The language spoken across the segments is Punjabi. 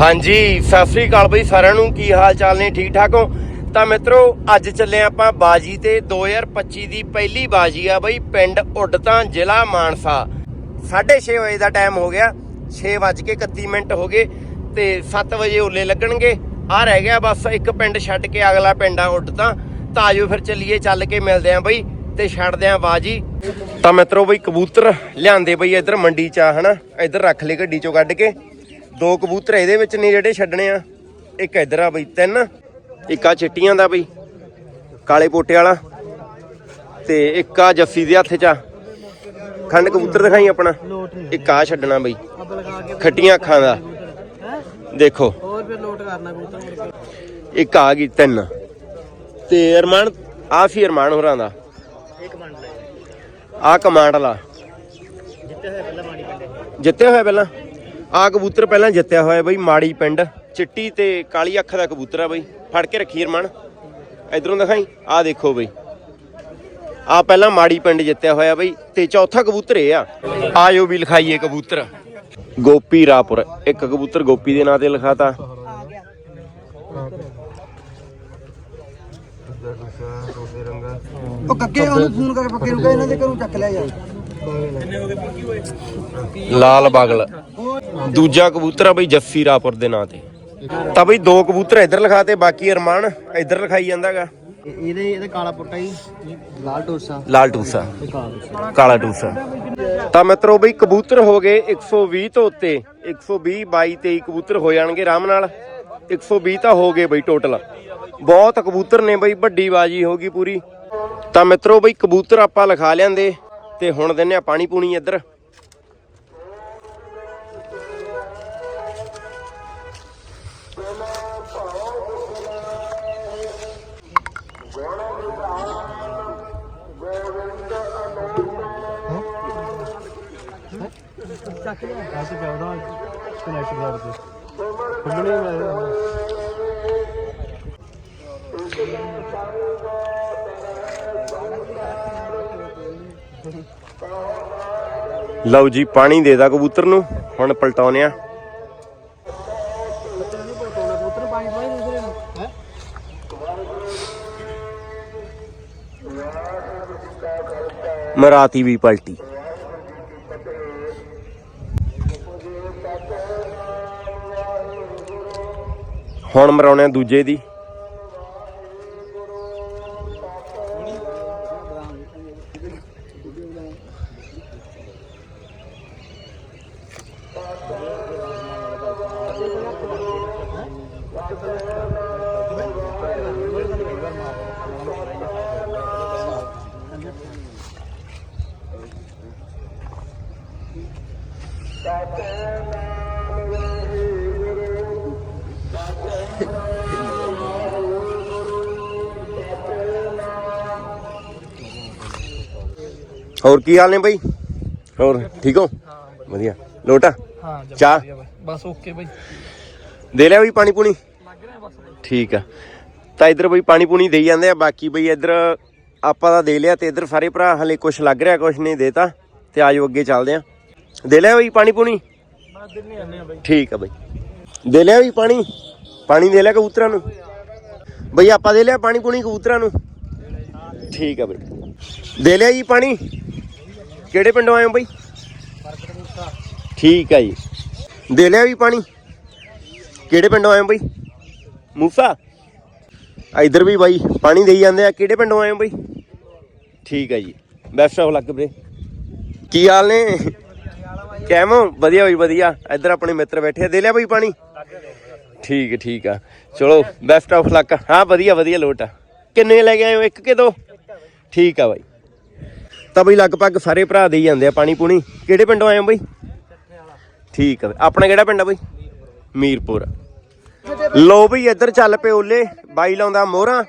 ਹਾਂਜੀ, ਸਤਿ ਸ੍ਰੀ ਅਕਾਲ ਬਈ ਸਾਰਿਆਂ ਨੂੰ। ਕੀ ਹਾਲ ਚਾਲ ਨੇ? ਠੀਕ ਠਾਕ ਹੋ? ਤਾਂ ਮਿੱਤਰੋ, ਅੱਜ ਚੱਲੇ ਆਪਾਂ ਬਾਜੀ ਤੇ। 2025 ਦੀ ਪਹਿਲੀ ਬਾਜੀ ਆ ਬਈ ਪਿੰਡ ਉੱਡਤਾਂ ਜ਼ਿਲ੍ਹਾ ਮਾਨਸਾ। 6:30 ਵਜੇ ਦਾ ਟਾਈਮ ਹੋ ਗਿਆ। 6:31 ਮਿੰਟ ਹੋ ਗਏ ਤੇ 7 ਵਜੇ ਓਲੇ ਲੱਗਣਗੇ। ਆ ਰਹਿ ਗਿਆ ਬਸ, ਇੱਕ ਪਿੰਡ ਛੱਡ ਕੇ ਅਗਲਾ ਪਿੰਡ ਆ ਉੱਡਤਾਂ ਤਾਂ। ਆਜੋ ਫਿਰ ਚੱਲੀਏ, ਚੱਲ ਕੇ ਮਿਲਦੇ ਆਂ ਬਈ ਤੇ ਛੱਡਦੇ ਆਂ ਬਾਜੀ। ਤਾਂ ਮਿੱਤਰੋ ਬਈ ਕਬੂਤਰ ਲਿਆਂਦੇ ਬਈ ਇੱਧਰ ਮੰਡੀ ਚ ਆ, ਹਨਾ? ਇੱਧਰ ਰੱਖ ਲਏ ਗੱਡੀ ਚੋਂ ਕੱਢ ਕੇ। ਦੋ ਕਬੂਤਰ ਇਹਦੇ ਵਿੱਚ ਨੇ ਜਿਹੜੇ ਛੱਡਣੇ ਆ। ਇੱਕ ਇੱਧਰ ਆ ਬਈ, ਤਿੰਨ। ਇੱਕ ਆ ਚਿੱਟੀਆਂ ਦਾ ਬਈ, ਕਾਲੇ ਪੋਟੇ ਵਾਲਾ। ਤੇ ਇੱਕ ਆ ਜੱਸੀ ਦੇ ਹੱਥ 'ਚ ਆ। ਖੰਡ ਕਬੂਤਰ ਦਿਖਾਈ ਆਪਣਾ। ਇੱਕ ਆ ਛੱਡਣਾ ਬਈ, ਖੱਟੀਆਂ ਅੱਖਾਂ ਦਾ। ਦੇਖੋ। ਹੋਰ ਫਿਰ ਲੋਟ ਕਰਨਾ ਕਬੂਤਰ ਇੱਕ ਆ ਗਈ, ਤਿੰਨ। ਤੇ ਅਰਮਾਨ, ਆ ਸੀ ਅਰਮਾਨ ਹੋਰਾਂ ਦਾ। ਇੱਕ ਬਣ ਲੈ ਆ ਕਮਾਂਡ ਵਾਲਾ। ਜਿੱਤੇ ਹੋਏ ਪਹਿਲਾਂ ਮਾਣੀ ਪਿੰਡੇ ਜਿੱਤਿਆ ਹੋਇਆ ਪਹਿਲਾਂ। ਆ ਕਬੂਤਰ ਪਹਿਲਾਂ ਜਿੱਤਿਆ ਹੋਇਆ ਬਈ, ਮਾੜੀ ਪਿੰਡ। ਚਿੱਟੀ ਤੇ ਕਾਲੀ ਅੱਖ ਦਾ ਕਬੂਤਰ ਆ ਬਈ। ਫੜ ਕੇ ਰੱਖੀ ਰਮਨ ਇਧਰੋਂ ਦਿਖਾਈ। ਆ ਦੇਖੋ ਬਈ। ਆ ਪਹਿਲਾਂ ਮਾੜੀ ਪਿੰਡ ਜਿੱਤਿਆ ਹੋਇਆ ਬਈ। ਤੇ ਚੌਥਾ ਕਬੂਤਰ ਇਹ ਆ। ਆਜੋ ਵੀ ਲਿਖਾਈਏ ਕਬੂਤਰ। ਗੋਪੀ ਰਾਪੁਰ ਇੱਕ ਕਬੂਤਰ ਗੋਪੀ ਦੇ ਨਾਂ ਤੇ ਲਿਖਾਤਾ। ਉਹ ਕੱਕੇ ਉਹਨੂੰ ਫੋਨ ਕਰਕੇ ਪੱਕੇ ਨੂੰ ਕਹੇ, ਇਹਨਾਂ ਦੇ ਘਰੋਂ ਚੱਕ ਲਿਆ ਯਾਰ। ਲਾਲ ਬਾਗਲ। ਦੂਜਾ ਕਬੂਤਰ ਆ ਬਈ ਜੱਸੀ ਰਾਪੁਰ ਦੇ ਨਾਂ ਤੇ। ਤਾਂ ਬਈ ਦੋ ਕਬੂਤਰ ਇੱਧਰ ਲਿਖਾਤੇ ਬਾਕੀ ਅਰਮਾਨ ਇੱਧਰ ਲਿਖਾਈ ਜਾਂਦਾਗਾ। ਇਹਦੇ ਇਹਦੇ ਕਾਲਾ ਪੁੱਟਾ ਹੀ ਲਾਲ ਟੋਸਾ ਲਾਲ ਟੂਸਾ ਕਾਲਾ ਟੂਸਾ ਤਾਂ ਮਿੱਤਰੋ ਬਈ ਕਬੂਤਰ ਹੋ ਗਏ 120 ਤੋਂ ਉੱਤੇ। 120 22 23 ਕਬੂਤਰ ਹੋ ਜਾਣਗੇ ਆਰਾਮ ਨਾਲ। 120 ਤਾਂ ਹੋ ਗਏ ਬਈ ਟੋਟਲ। ਬਹੁਤ ਕਬੂਤਰ ਨੇ ਬਈ ਵੱਡੀ ਬਾਜੀ ਹੋ ਗਈ ਪੂਰੀ। ਤਾਂ ਮਿੱਤਰੋ ਬਈ ਕਬੂਤਰ ਆਪਾਂ ਲਿਖਾ ਲਿਆਂਦੇ। ਤੇ ਹੁਣ ਦਿੰਨੇ ਆ ਪਾਣੀ ਪੂਣੀ ਇੱਧਰ। ਕਾਸ ਪਿਆਉਦਾ ਕਨੈਕਟ ਕਰ ਦੇ ਖੁੱਲਣੇ ਮੈਂ ਲਓ ਜੀ, ਪਾਣੀ ਦੇ ਦਾ ਕਬੂਤਰ ਨੂੰ, ਹੁਣ ਪਲਟਾਉਨੇ ਆ। ਮਰਾਤੀ ਵੀ ਪਲਟੀ। ਹੁਣ ਮਰਾਉਣੇ ਆ ਦੂਜੇ ਦੀ ਹੋਰ ਕੀ ਹਾਲ ਨੇ ਬਈ? ਹੋਰ ਠੀਕ ਹੋ? ਵਧੀਆ। ਲੋਟਾ? ਹਾਂ ਚਾਹ? ਬਸ ਓਕੇ ਬਾਈ। ਦੇ ਲਿਆ ਬਈ ਪਾਣੀ ਪੂਣੀ? ਲੱਗ ਰਿਹਾ ਬਸ ਠੀਕ ਆ। ਤਾਂ ਇੱਧਰ ਬਈ ਪਾਣੀ ਪੂਣੀ ਦੇਈ ਜਾਂਦੇ ਆ ਬਾਕੀ ਬਈ ਇੱਧਰ ਆਪਾਂ ਤਾਂ ਦੇ ਲਿਆ ਤੇ ਇੱਧਰ ਸਾਰੇ ਭਰਾ ਹਲੇ ਕੁਝ ਲੱਗ ਰਿਹਾ ਕੁਝ ਨਹੀਂ ਦੇਤਾ ਤੇ ਆਜੋ ਅੱਗੇ ਚੱਲਦੇ ਆ। ਦੇ ਲਿਆ ਬਈ ਪਾਣੀ ਪੂਣੀ? ਬਸ ਦਿਨੇ ਆਨੇ ਆ ਬਾਈ। ਠੀਕ ਆ ਬਈ। ਦੇ ਲਿਆ ਬਈ ਪਾਣੀ? ਪਾਣੀ ਦੇ ਲਿਆ ਕਬੂਤਰਾਂ ਨੂੰ? ਬਈ ਆਪਾਂ ਦੇ ਲਿਆ ਪਾਣੀ ਪੂਣੀ ਕਬੂਤਰਾਂ ਨੂੰ? ਠੀਕ ਆ ਬਈ। ਦੇ ਲਿਆ ਜੀ ਪਾਣੀ? ਕਿਹੜੇ ਪਿੰਡੋਂ ਆਏ ਹੋ ਬਈ? ਠੀਕ ਆ ਜੀ। ਦੇ ਲਿਆ ਵੀ ਪਾਣੀ? ਕਿਹੜੇ ਪਿੰਡੋਂ ਆਏ ਹੋ ਬਈ? ਮੂਸਾ? ਆ ਇੱਧਰ ਵੀ ਬਾਈ, ਪਾਣੀ ਦੇਈ ਜਾਂਦੇ ਆ। ਕਿਹੜੇ ਪਿੰਡੋਂ ਆਏ ਹੋ ਬਈ? ਠੀਕ ਆ ਜੀ। ਬੈਸਟ ਆਫ ਲੱਕ ਵੀਰੇ। ਕੀ ਹਾਲ ਨੇ? ਕਿਵੇਂ ਵਧੀਆ ਬਈ, ਵਧੀਆ। ਇੱਧਰ ਆਪਣੇ ਮਿੱਤਰ ਬੈਠੇ ਆ। ਦੇ ਲਿਆ ਬਈ ਪਾਣੀ? ਠੀਕ ਠੀਕ ਆ। ਚਲੋ ਬੈਸਟ ਆਫ ਲੱਕ ਹਾਂ, ਵਧੀਆ ਵਧੀਆ ਲੋਟ ਆ। ਕਿੰਨੇ ਲੈ ਕੇ ਆਏ ਹੋ? ਇੱਕ ਕਿ ਦੋ? ਠੀਕ ਆ ਬਾਈ। ਤਾਂ ਬਈ ਲਗਭਗ ਸਾਰੇ ਭਰਾ ਦੇਈ ਜਾਂਦੇ ਆ ਪਾਣੀ ਪੂਣੀ। ਕਿਹੜੇ ਪਿੰਡੋਂ ਆਏ ਹੋ ਬਈ? ਠੀਕ ਆ। ਬਈ। ਆਪਣਾ ਕਿਹੜਾ ਪਿੰਡ ਆ ਬਈ? ਮੀਰਪੁਰ। ਲੋ ਬਈ ਇੱਧਰ ਚੱਲ ਪਏ ਓਲੇ, ਬਾਈ ਲਾਉਂਦਾ ਮੋਹਰਾਂ।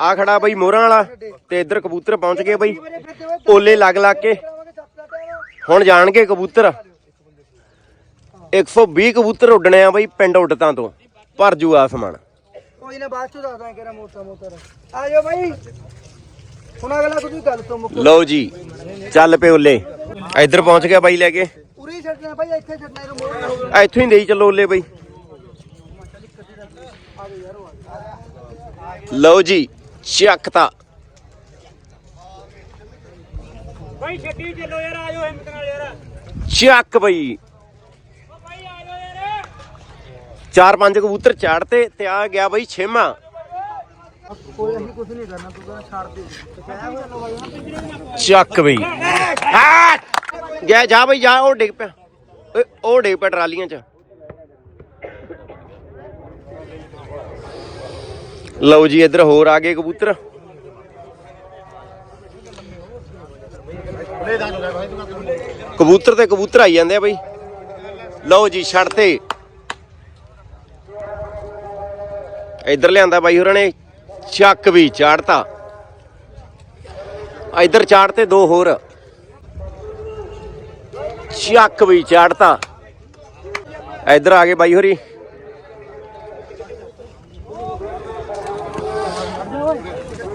ਆ ਖੜਾ ਬਈ ਮੋਹਰਾਂ ਵਾਲਾ ਤੇ ਇੱਧਰ ਕਬੂਤਰ ਪਹੁੰਚ ਗਏ ਬਈ। ਓਲੇ ਲੱਗ ਲੱਗ ਕੇ। ਹੁਣ ਜਾਣਗੇ ਕਬੂਤਰ। 120 ਕਬੂਤਰ ਉੱਡਣੇ ਆ ਬਈ ਪਿੰਡ ਉੱਡਤਾਂ ਤੋਂ। ਭਰ ਜੂ ਆਸਮਾਨ। ਕੋਈ ਨਾ ਬਾਅਦ ਚ ਦੱਸਦਾ ਕਿਹੜਾ ਮੋਟਾ ਮੋਟਾ ਆ ਜਾਓ ਬਾਈ। ਹੁਣ ਅਗਲਾ ਕੋਈ ਗੱਲ ਤੋਂ ਮੁੱਕ ਲਓ ਜੀ ਚੱਲ ਪਏ ਓਲੇ। ਇੱਧਰ ਪਹੁੰਚ ਗਿਆ ਬਾਈ ਲੈ ਕੇ। ਉਰੇ ਛੱਡਣਾ ਭਾਈ ਇੱਥੇ ਛੱਡਣਾ ਇਹਨੂੰ ਮੋੜ ਆ ਇੱਥੋਂ ਹੀ ਦੇਈ ਚੱਲੋ ਓਲੇ ਬਾਈ। ਲਓ ਜੀ ਚੱਕਤਾ ਬਾਈ ਛੱਡੀ ਚੱਲੋ ਯਾਰ ਆਜੋ ਹਿੰਮਤ ਨਾਲ ਯਾਰ। ਚੱਕ ਬਈ। ਬਾਈ ਆਜੋ ਯਾਰ। ਚਾਰ ਪੰਜ ਕਬੂਤਰ ਚਾੜਤੇ ਤੇ ਆ ਗਿਆ ਬਈ ਛੇਮਾ ਕੋਈ ਅਸੀਂ ਕੁਝ ਨਹੀਂ ਕਰਨਾ ਤੂੰ ਕਹਿੰਦਾ ਛੱਡ ਦੇ। ਕਹਿਆ ਹੋਇਆ ਨਾ ਬਾਈ ਚੱਕ ਬਈ। ਆ ਗਿਆ ਜਾ ਬਈ ਜਾ ਉਹ ਡਿੱਗ ਪਿਆ। ਓਏ ਉਹ ਡਿੱਗ ਪਿਆ ਟਰਾਲੀਆਂ 'ਚ। ਲਓ ਜੀ ਇੱਧਰ ਹੋਰ ਆ ਗਏ ਕਬੂਤਰ। ਕਬੂਤਰ ਤੇ ਕਬੂਤਰ ਆਈ ਜਾਂਦੇ ਆ ਬਈ। ਲਓ ਜੀ ਛੱਡ ਤੇ। ਇੱਧਰ ਲਿਆਂਦਾ ਬਾਈ ਹੋਰਾਂ ਨੇ। ਚੱਕ ਵੀ ਚਾੜਤਾ। ਇੱਧਰ ਚਾੜਤੇ ਦੋ ਹੋਰ। ਚੱਕ ਵੀ ਚਾੜਤਾ। ਇੱਧਰ ਆ ਗਏ ਬਾਈ ਹੋਰੀ।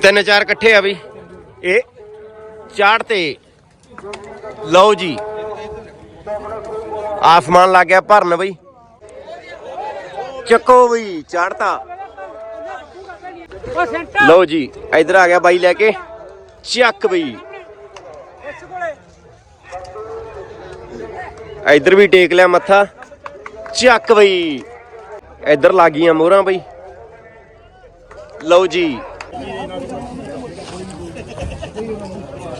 ਤਿੰਨ ਚਾਰ ਇਕੱਠੇ ਆ ਬਈ ਇਹ ਚਾੜਤੇ। ਲਓ ਜੀ। ਆਸਮਾਨ ਲੱਗ ਗਿਆ ਭਰਨ ਬਈ। ਚੱਕੋ ਬਈ ਚਾੜਤਾ। ਓ ਸੈਂਟਰ। ਲਓ ਜੀ, ਇੱਧਰ ਆ ਗਿਆ ਬਾਈ ਲੈ ਕੇ। ਚੱਕ ਬਈ। ਇਸ ਵੀ ਟੇਕ ਲਿਆ ਮੱਥਾ। ਚੱਕ ਬਈ। ਇੱਧਰ ਲੱਗੀਆਂ ਮੋਹਰਾਂ ਬਈ। ਲਓ ਜੀ।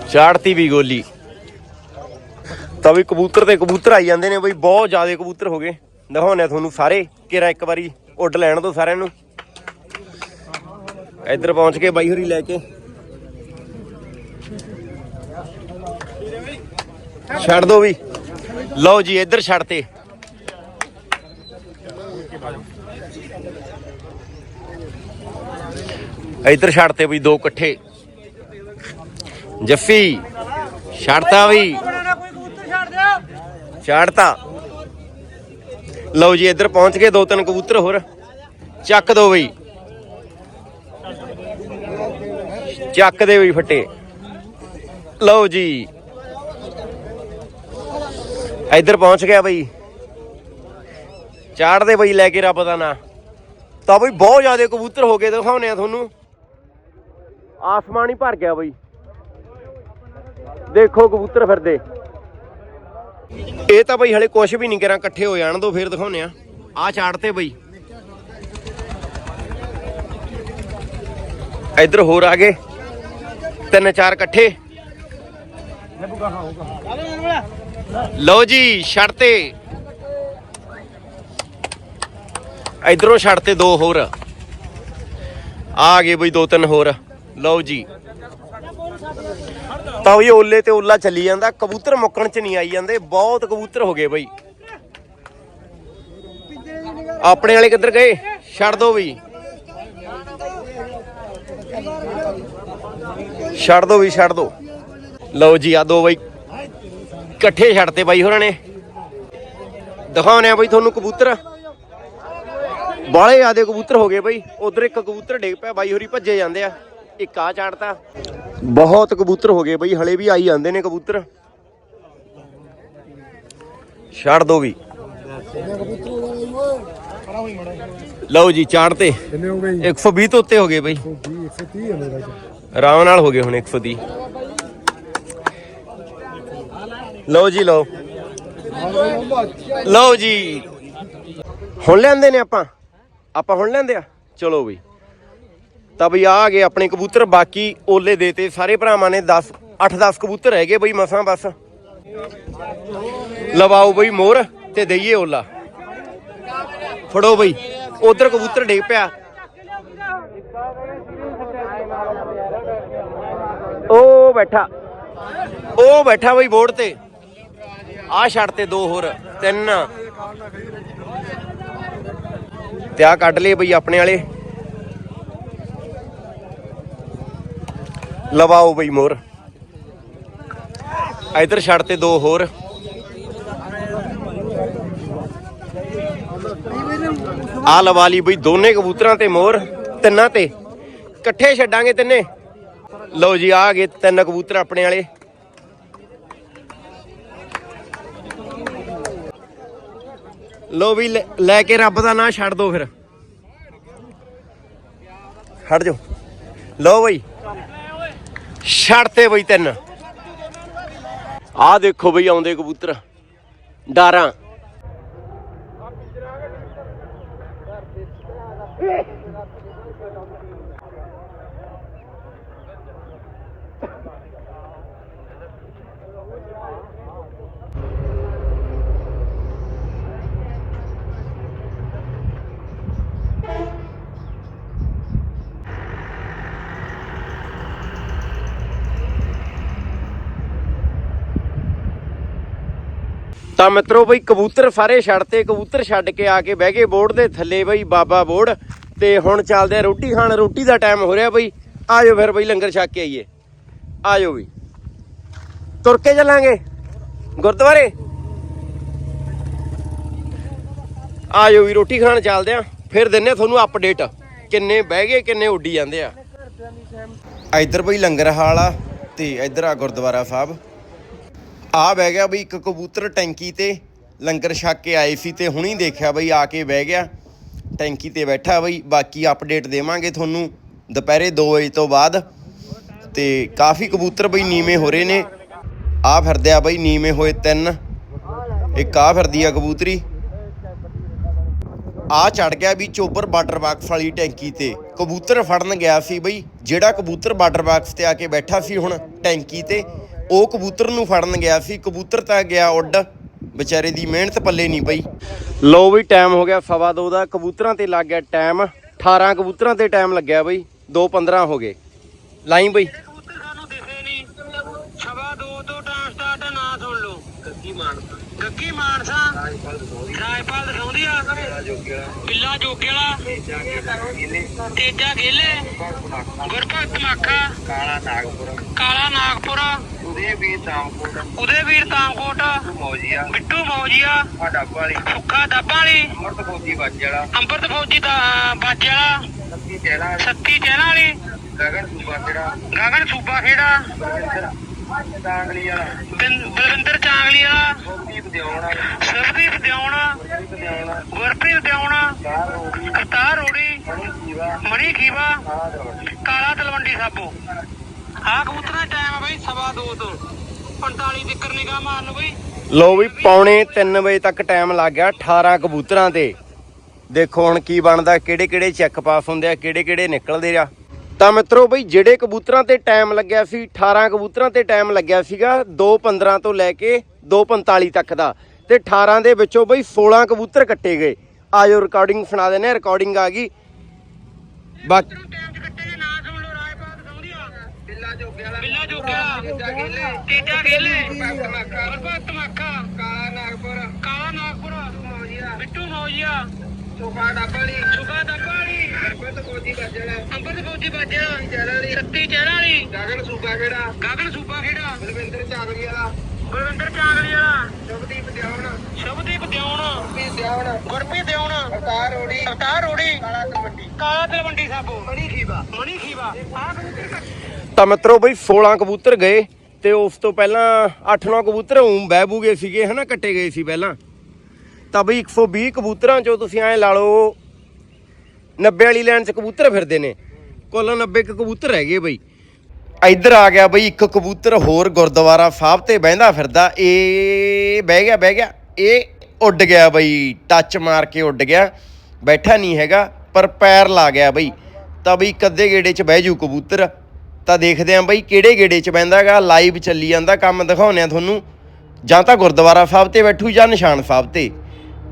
ਚਾੜਤੀ ਵੀ ਗੋਲੀ। ਤਾਂ ਵੀ ਕਬੂਤਰ ਤੇ ਕਬੂਤਰ ਆਈ ਜਾਂਦੇ ਨੇ ਬਈ, ਬਹੁਤ ਜ਼ਿਆਦਾ ਕਬੂਤਰ ਹੋ ਗਏ। ਦਿਖਾਉਣੇ ਤੁਹਾਨੂੰ ਸਾਰੇ ਕਿਰਾ ਇੱਕ ਵਾਰੀ ਉੱਡ ਲੈਣ ਤੋਂ ਸਾਰਿਆਂ ਨੂੰ। ਇੱਧਰ ਪਹੁੰਚ ਕੇ ਬਾਈ ਹੋਰੀ ਲੈ ਕੇ। ਛੱਡ ਦੋ ਵੀ। ਲਓ ਜੀ, ਇੱਧਰ ਛੱਡਤੇ ਇੱਧਰ ਛੱਡਤੇ ਵੀ ਦੋ ਇਕੱਠੇ। ਜੱਫੀ, ਛੱਡਤਾ ਵੀ। ਛੱਡਤਾ। ਲਓ ਜੀ, ਇੱਧਰ ਪਹੁੰਚ ਗਏ ਦੋ ਤਿੰਨ ਕਬੂਤਰ ਹੋਰ। ਚੱਕ ਦੋ ਬਈ ਚੱਕ ਦੇ ਬਈ ਫੱਟੇ। ਲਓ ਜੀ। ਇੱਧਰ ਪਹੁੰਚ ਗਿਆ ਬਈ। ਚਾੜਦੇ ਬਈ ਲੈ ਕੇ ਰੱਬ ਦਾ ਨਾਂ। ਤਾਂ ਬਈ ਬਹੁਤ ਜ਼ਿਆਦਾ ਕਬੂਤਰ ਹੋ ਗਏ ਦਿਖਾਉਨੇ ਆ ਤੁਹਾਨੂੰ। ਆਸਮਾਨ ਹੀ ਭਰ ਗਿਆ ਬਈ। ਦੇਖੋ ਕਬੂਤਰ ਫਿਰਦੇ। ਇਹ ਤਾਂ ਬਈ ਹਲੇ ਕੁਝ ਵੀ ਨਹੀਂ ਕਰਾਂ, ਇਕੱਠੇ ਹੋ ਜਾਣ ਦੋ, ਫੇਰ ਦਿਖਾਉਨੇ ਆ। ਆ ਚਾੜਤੇ ਬਈ। ਇੱਧਰ ਹੋਰ ਆ ਗਏ। ਤਿੰਨ ਚਾਰ ਇਕੱਠੇ। ਲਓ ਜੀ, ਛੱਡ ਤੇ। ਇਧਰੋਂ ਛੱਡਤੇ ਦੋ ਹੋਰ। ਆ ਗਏ ਬਈ ਦੋ ਤਿੰਨ ਹੋਰ। ਲਓ ਜੀ। ਤਾਂ ਵੀ ਓਲੇ ਤੇ ਓਲਾ ਚੱਲੀ ਜਾਂਦਾ, ਕਬੂਤਰ ਮੁੱਕਣ ਚ ਨਹੀਂ ਆਈ ਜਾਂਦੇ, ਬਹੁਤ ਕਬੂਤਰ ਹੋ ਗਏ ਬਈ। ਆਪਣੇ ਵਾਲੇ ਕਿੱਧਰ ਗਏ? ਛੱਡ ਦੋ ਬਈ। ਛੱਡ ਦੋ ਵੀ ਛੱਡ ਦੋ। ਲਓ ਜੀ ਆ ਦੋ ਬਈ। ਇਕੱਠੇ ਛੱਡਤੇ ਬਾਈ ਹੋਰਾਂ ਨੇ। ਦਿਖਾਉਣੇ ਆ ਬਈ ਤੁਹਾਨੂੰ ਕਬੂਤਰ। ਬਾਲੇ ਜ਼ਿਆਦੇ ਕਬੂਤਰ ਹੋ ਗਏ ਬਈ। ਉਧਰ ਇੱਕ ਕਬੂਤਰ ਡਿੱਗ ਪਿਆ ਬਾਈ ਹੋਰੀ ਭੱਜੇ ਜਾਂਦੇ ਆ। ਇੱਕ ਆ ਚਾੜਤਾ। ਬਹੁਤ ਕਬੂਤਰ ਹੋ ਗਏ ਬਈ ਹਲੇ ਵੀ ਆਈ ਜਾਂਦੇ ਨੇ ਕਬੂਤਰ। ਛੱਡ ਦੋ ਵੀ। ਲਓ ਜੀ ਚਾੜਤੇ। ਕਿੰਨੇ ਹੋ ਗਏ 120 ਤੋਂ ਉੱਤੇ ਹੋ ਗਏ ਬਈ। 20 130 ਹੈ ਮੇਰਾ ਆਰਾਮ ਨਾਲ ਹੋ ਗਏ ਹੁਣ 130 ਲਓ ਜੀ, ਲਓ। ਲਓ ਜੀ। ਹੁਣ ਲੈਂਦੇ ਨੇ ਆਪਾਂ। ਆਪਾਂ ਹੁਣ ਲੈਂਦੇ ਆ। ਚਲੋ ਬਈ। ਤਾਂ ਬਈ ਆ ਗਏ ਆਪਣੇ ਕਬੂਤਰ। ਬਾਕੀ ਓਲੇ ਦੇਤੇ ਸਾਰੇ ਭਰਾਵਾਂ ਨੇ 10 8-10 ਕਬੂਤਰ ਹੈਗੇ ਬਈ ਮਸਾਂ ਬਸ। ਲਵਾਓ ਬਈ ਮੋਰ ਤੇ ਦਈਏ ਓਲਾ। ਫੜੋ ਬਈ। ਉਧਰ ਕਬੂਤਰ ਡਿੱਗ ਪਿਆ। ਉਹ ਬੈਠਾ। ਉਹ ਬੈਠਾ ਬਈ ਬੋਰਡ ਤੇ। ਆ ਛੱਡ ਤੇ ਦੋ ਹੋਰ, ਤਿੰਨ। ਤੇ ਆ ਕੱਢ ਲਏ ਬਈ ਆਪਣੇ ਵਾਲੇ। ਲਵਾਓ ਬਈ ਮੋਰ। ਇਧਰ ਛੱਡ ਤੇ ਦੋ ਹੋਰ। ਆ ਲਵਾ ਲਈ ਬਈ ਦੋਨੇ ਕਬੂਤਰਾਂ ਤੇ ਮੋਰ, ਤਿੰਨਾਂ ਤੇ। ਇਕੱਠੇ ਛੱਡਾਂਗੇ ਤਿੰਨੇ। ਲਓ ਜੀ ਆ ਗਏ ਤਿੰਨ ਕਬੂਤਰ ਆਪਣੇ ਵਾਲੇ। ਲਓ ਵੀ, ਲੈ- ਲੈ ਕੇ ਰੱਬ ਦਾ ਨਾਂ ਛੱਡ ਦੋ ਫਿਰ। ਹਟ ਜਾਓ। ਲਓ ਬਈ। ਛੱਡ ਤੇ ਬਈ ਤਿੰਨ। ਆਹ ਦੇਖੋ ਬਈ ਆਉਂਦੇ ਕਬੂਤਰ। ਡਾਰਾਂ। ਤਾਂ ਮਿੱਤਰੋ ਬਈ ਕਬੂਤਰ ਸਾਰੇ ਛੱਡਤੇ ਕਬੂਤਰ ਛੱਡ ਕੇ ਆ ਕੇ ਬਹਿ ਗਏ ਬੋਰਡ ਦੇ ਥੱਲੇ ਬਈ ਬਾਬਾ ਬੋਰਡ। ਤੇ ਹੁਣ ਚੱਲਦੇ ਆ ਰੋਟੀ ਖਾਣ ਰੋਟੀ ਦਾ ਟਾਈਮ ਹੋ ਰਿਹਾ ਬਈ। ਆਜੋ ਫਿਰ ਬਈ ਲੰਗਰ ਛਕ ਕੇ ਆਈਏ। ਆਜੋ ਬਈ। ਤੁਰ ਕੇ ਚੱਲਾਂਗੇ। ਗੁਰਦੁਆਰੇ। ਆਜੋ ਵੀ ਰੋਟੀ ਖਾਣ ਚੱਲਦੇ ਆ। ਫਿਰ ਦਿੰਨੇ ਤੁਹਾਨੂੰ ਅਪਡੇਟ ਕਿੰਨੇ ਬਹਿ ਗਏ ਕਿੰਨੇ ਉੱਡੀ ਜਾਂਦੇ ਆ ਇੱਧਰ ਬਈ ਲੰਗਰ ਹਾਲ ਆ ਤੇ ਇੱਧਰ ਆ ਗੁਰਦੁਆਰਾ ਸਾਹਿਬ। ਆ ਬਹਿ ਗਿਆ ਬਈ, ਇੱਕ ਕਬੂਤਰ ਟੈਂਕੀ ਤੇ ਲੰਗਰ ਛਕ ਕੇ ਆਏ ਸੀ ਤੇ ਹੁਣੀ ਦੇਖਿਆ ਬਈ, ਆ ਕੇ ਬਹਿ ਗਿਆ। ਟੈਂਕੀ ਤੇ ਬੈਠਾ ਬਈ, ਬਾਕੀ ਅਪਡੇਟ ਦੇਵਾਂਗੇ ਤੁਹਾਨੂੰ ਦੁਪਹਿਰੇ 2 ਵਜੇ ਤੋਂ ਬਾਅਦ। ਤੇ ਕਾਫੀ ਕਬੂਤਰ ਬਈ ਨੀਵੇਂ ਹੋ ਰਹੇ ਨੇ। ਆ ਫਿਰਦੇ ਆ ਬਈ, ਨੀਵੇਂ ਹੋਏ ਤਿੰਨ। ਇੱਕ ਆ ਫਿਰਦੀ ਆ ਕਬੂਤਰੀ। ਆ ਚੜ ਗਿਆ ਵੀ ਚੋਬਰ ਬਾਰਡਰ ਬਾਕਸ ਵਾਲੀ ਟੈਂਕੀ ਤੇ। ਕਬੂਤਰ ਫੜਨ ਗਿਆ ਸੀ ਬਈ, ਜਿਹੜਾ ਕਬੂਤਰ ਬਾਰਡਰ ਬਾਕਸ ਤੇ ਆ ਕੇ ਬੈਠਾ ਸੀ ਹੁਣ ਟੈਂਕੀ ਤੇ। ਉਹ ਕਬੂਤਰ ਨੂੰ ਫੜਨ ਗਿਆ ਸੀ। ਕਬੂਤਰ ਤਾਂ ਗਿਆ ਉੱਡ। ਵਿਚਾਰੇ ਦੀ ਮਿਹਨਤ ਪੱਲੇ ਨਹੀਂ ਪਈ। ਲੋ ਬਈ ਟਾਈਮ ਹੋ ਗਿਆ ਸਵਾ ਦੋ ਦਾ। ਕਬੂਤਰਾਂ ਤੇ ਲੱਗ ਗਿਆ ਟਾਈਮ 18 ਕਬੂਤਰਾਂ ਤੇ ਟਾਈਮ ਲੱਗਿਆ ਬਈ। 2:15 ਹੋ ਗਏ। ਲਾਈ ਬਈ। ਕਬੂਤਰ ਸਾਨੂੰ ਦਿਖੇ ਨਹੀਂ ਸਵਾ ਦੋ ਤੋਂ ਟਾਂ ਸਟਾਰਟ ਨਾ ਸੁਣ ਲਓ। ਗੱਗੀ ਮਾਨਸਾ। ਗੱਗੀ ਮਾਨਸਾ? ਰਾਜਪਾਲ ਦਸੌਂਦੀ ਆ ਬਿੱਲਾ ਜੋਗੇ ਵਾਲਾ। ਤੇਜਾ ਗੇਲੇ ਗੁਰਪਤ ਮਾਖਾ ਕਾਲਾ ਨਾਗਪੁਰ ਕਾਲਾ ਨਾਗਪੁਰ ਉਹਦੇ ਵੀ ਤਾਮਕੋਟ। ਉਦੇ ਵੀਰ ਤਾਮਕੋਟ। ਮੌਜੀਆ। ਬਿੱਟੂ ਮੌਜੀਆ। ਆ ਡੱਬ ਵਾਲੀ। ਸੁੱਖਾ ਡੱਬਾਂ ਵਾਲੀ। ਅਮਰਤ ਫੌਜੀ ਬੱਜ ਵਾਲਾ। ਅੰਮ੍ਰਿਤ ਫੌਜੀ ਦਾ ਬਾਜੇ ਵਾਲਾ। ਸੱਤੀ ਚਹਿਲਾ ਸੱਤੀ ਚਹਿਲਾਂ ਵਾਲੀ। ਗਗਨ ਸੂਬਾ ਜਿਹੜਾ ਗਗਨ ਸੂਬਾ ਖੇੜਾ। ਬਲਵਿੰਦਰ। ਵਾਲਾ। ਚਾਂਗਲੀ ਵਾਲਾ। ਦਿਉਣ ਸਰਦੀਪ ਦਿਉਣਾ ਗੁਰਪ੍ਰੀਤ ਦਿਉਣਾ ਕਰਤਾਰ ਰੋੜੀ। ਮਣੀ ਖੀਵਾ। ਕਾਲਾ ਤਲਵੰਡੀ ਸਾਬੋ। ਆਹ ਕਬੂਤਰਾਂ ਦਾ ਟਾਈਮ ਆ ਬਈ, ਸਵਾ ਦੋ ਤੋਂ। 45 ਤੱਕਰ ਨਿਗਾਹ ਮਾਰ ਲਓ ਬਈ। ਲੋ ਵੀ ਪੌਣੇ 3 ਵਜੇ ਤੱਕ ਟਾਈਮ ਲੱਗ ਗਿਆ 18 ਕਬੂਤਰਾਂ ਤੇ। ਦੇਖੋ ਹੁਣ ਕੀ ਬਣਦਾ, ਕਿਹੜੇ ਕਿਹੜੇ ਚੈੱਕ ਪਾਸ ਹੁੰਦੇ ਆ, ਕਿਹੜੇ ਕਿਹੜੇ ਨਿਕਲਦੇ ਆ। ਤਾਂ ਮਿੱਤਰੋ ਬਈ, ਜਿਹੜੇ ਕਬੂਤਰਾਂ ਤੇ ਟਾਈਮ ਲੱਗਿਆ ਸੀ 18 ਕਬੂਤਰਾਂ ਤੇ ਟਾਈਮ ਲੱਗਿਆ ਸੀਗਾ 2:15 ਤੋਂ ਲੈ ਕੇ 2:45 ਤੱਕ ਦਾ। ਤੇ 18 ਦੇ ਵਿੱਚੋਂ ਬਈ 16 ਕਬੂਤਰ ਕੱਟੇ ਗਏ। ਆਜੋ ਰਿਕਾਰਡਿੰਗ ਸੁਣਾ ਦਿੰਦੇ ਆ ਰਿਕਾਰਡਿੰਗ ਆ ਗਈ। ਬਾਕੀ ਟਾਈਮ ਚ ਕੱਟੇ ਦੇ ਨਾਂ ਸੁਣ ਲਓ ਰਾਜਪਾਲ ਦਸੌਂਦੀ ਆ ਬਿੱਲਾ ਜੋਗੇ ਵਾਲਾ ਬਿੱਲਾ ਜੋਗੇ ਤੇਜਾ ਗੇਲੇ ਗੁਰਪਤ ਮਾਖਾ ਕਾਲਾ ਨਾਗਪੁਰ। ਕਾਲਾ ਨਾਗਪੁਰ। ਮੌਜੀਆ। ਬਿੱਟੂ ਮੌਜੀਆ। ਸੁਖਾ ਡੱਬ ਵਾਲੀ ਸੁਖਾ ਡੱਬਾਂ ਵਾਲੀ ਗੁਰਪਤ ਫੌਜੀ ਬੱਜ ਵਾਲਾ। ਅੰਮ੍ਰਿਤ ਫੌਜੀ ਬਾਜਾ ਚਹਿਲਾ ਵਾਲੀ। ਸੱਤੀ ਵਾਲੀ। ਗਗਨ ਸੂਬਾ ਜਿਹੜਾ ਗਗਨ ਸੂਬਾ ਖੇੜਾ। ਬਲਵਿੰਦਰ ਚਾਗਲੀ ਵਾਲਾ। ਬਲਵਿੰਦਰ ਚਾਂਗਲੀ ਵਾਲਾ। ਸ਼ੁਭਦੀਪ ਦਿਉਣ ਸ਼ੁਭਦੀਪ ਦਿਉਣ ਵੀ ਦਿਉਣ ਗੁਰਪ੍ਰੀਤ ਦਿਉਣ ਅਵਤਾਰ ਰੋੜੀ। ਅਵਤਾਰ ਰੋੜੀ। ਕਾਲਾ ਤਲਵੰਡੀ। ਕਾਲਾ ਤਲਵੰਡੀ ਸਾਬੋ। ਮਣੀ ਖੀਵਾ। ਮਣੀ ਖੀਵਾ। ਆਹ ਤਾਂ ਮਿੱਤਰੋ ਬਈ 16 ਕਬੂਤਰ ਗਏ ਤੇ ਉਸ ਤੋਂ ਪਹਿਲਾਂ 8-9 ਕਬੂਤਰ ਉਂ ਬਹਿ ਬੂਗੇ ਸੀਗੇ, ਹਨਾ, ਕੱਟੇ ਗਏ ਸੀ ਪਹਿਲਾਂ। ਤਾਂ ਬਈ 120 ਕਬੂਤਰਾਂ ਚੋਂ ਤੁਸੀਂ ਐ ਲਾ ਲਓ 90 ਵਾਲੀ ਲਾਈਨ 'ਚ ਕਬੂਤਰ ਫਿਰਦੇ ਨੇ। ਕੁੱਲ 90 ਕੁ ਕਬੂਤਰ ਹੈਗੇ ਬਈ। ਇੱਧਰ ਆ ਗਿਆ ਬਈ ਇੱਕ ਕਬੂਤਰ ਹੋਰ ਗੁਰਦੁਆਰਾ ਸਾਹਿਬ ਤੇ ਬਹਿੰਦਾ ਫਿਰਦਾ। ਇਹ ਬਹਿ ਗਿਆ ਬਹਿ ਗਿਆ। ਇਹ ਉੱਡ ਗਿਆ ਬਈ ਟੱਚ ਮਾਰ ਕੇ ਉੱਡ ਗਿਆ। ਬੈਠਾ ਨਹੀਂ ਹੈਗਾ, ਪਰ ਪੈਰ ਲਾ ਗਿਆ ਬਈ। ਤਾਂ ਬਈ ਕੱਦੇ ਗੇੜੇ 'ਚ ਬਹਿ ਜੂ ਕਬੂਤਰ। ਤਾਂ ਦੇਖਦੇ ਆਂ ਬਈ ਕਿਹੜੇ ਗੇੜੇ 'ਚ ਬਹਿੰਦਾਗਾ ਲਾਈਵ ਚੱਲੀ ਜਾਂਦਾ ਕੰਮ ਦਿਖਾਉਂਦੇ ਆ ਤੁਹਾਨੂੰ। ਜਾਂ ਤਾਂ ਗੁਰਦੁਆਰਾ ਸਾਹਿਬ ਤੇ ਬੈਠੂ ਜਾਂ ਨਿਸ਼ਾਨ ਸਾਹਿਬ ਤੇ।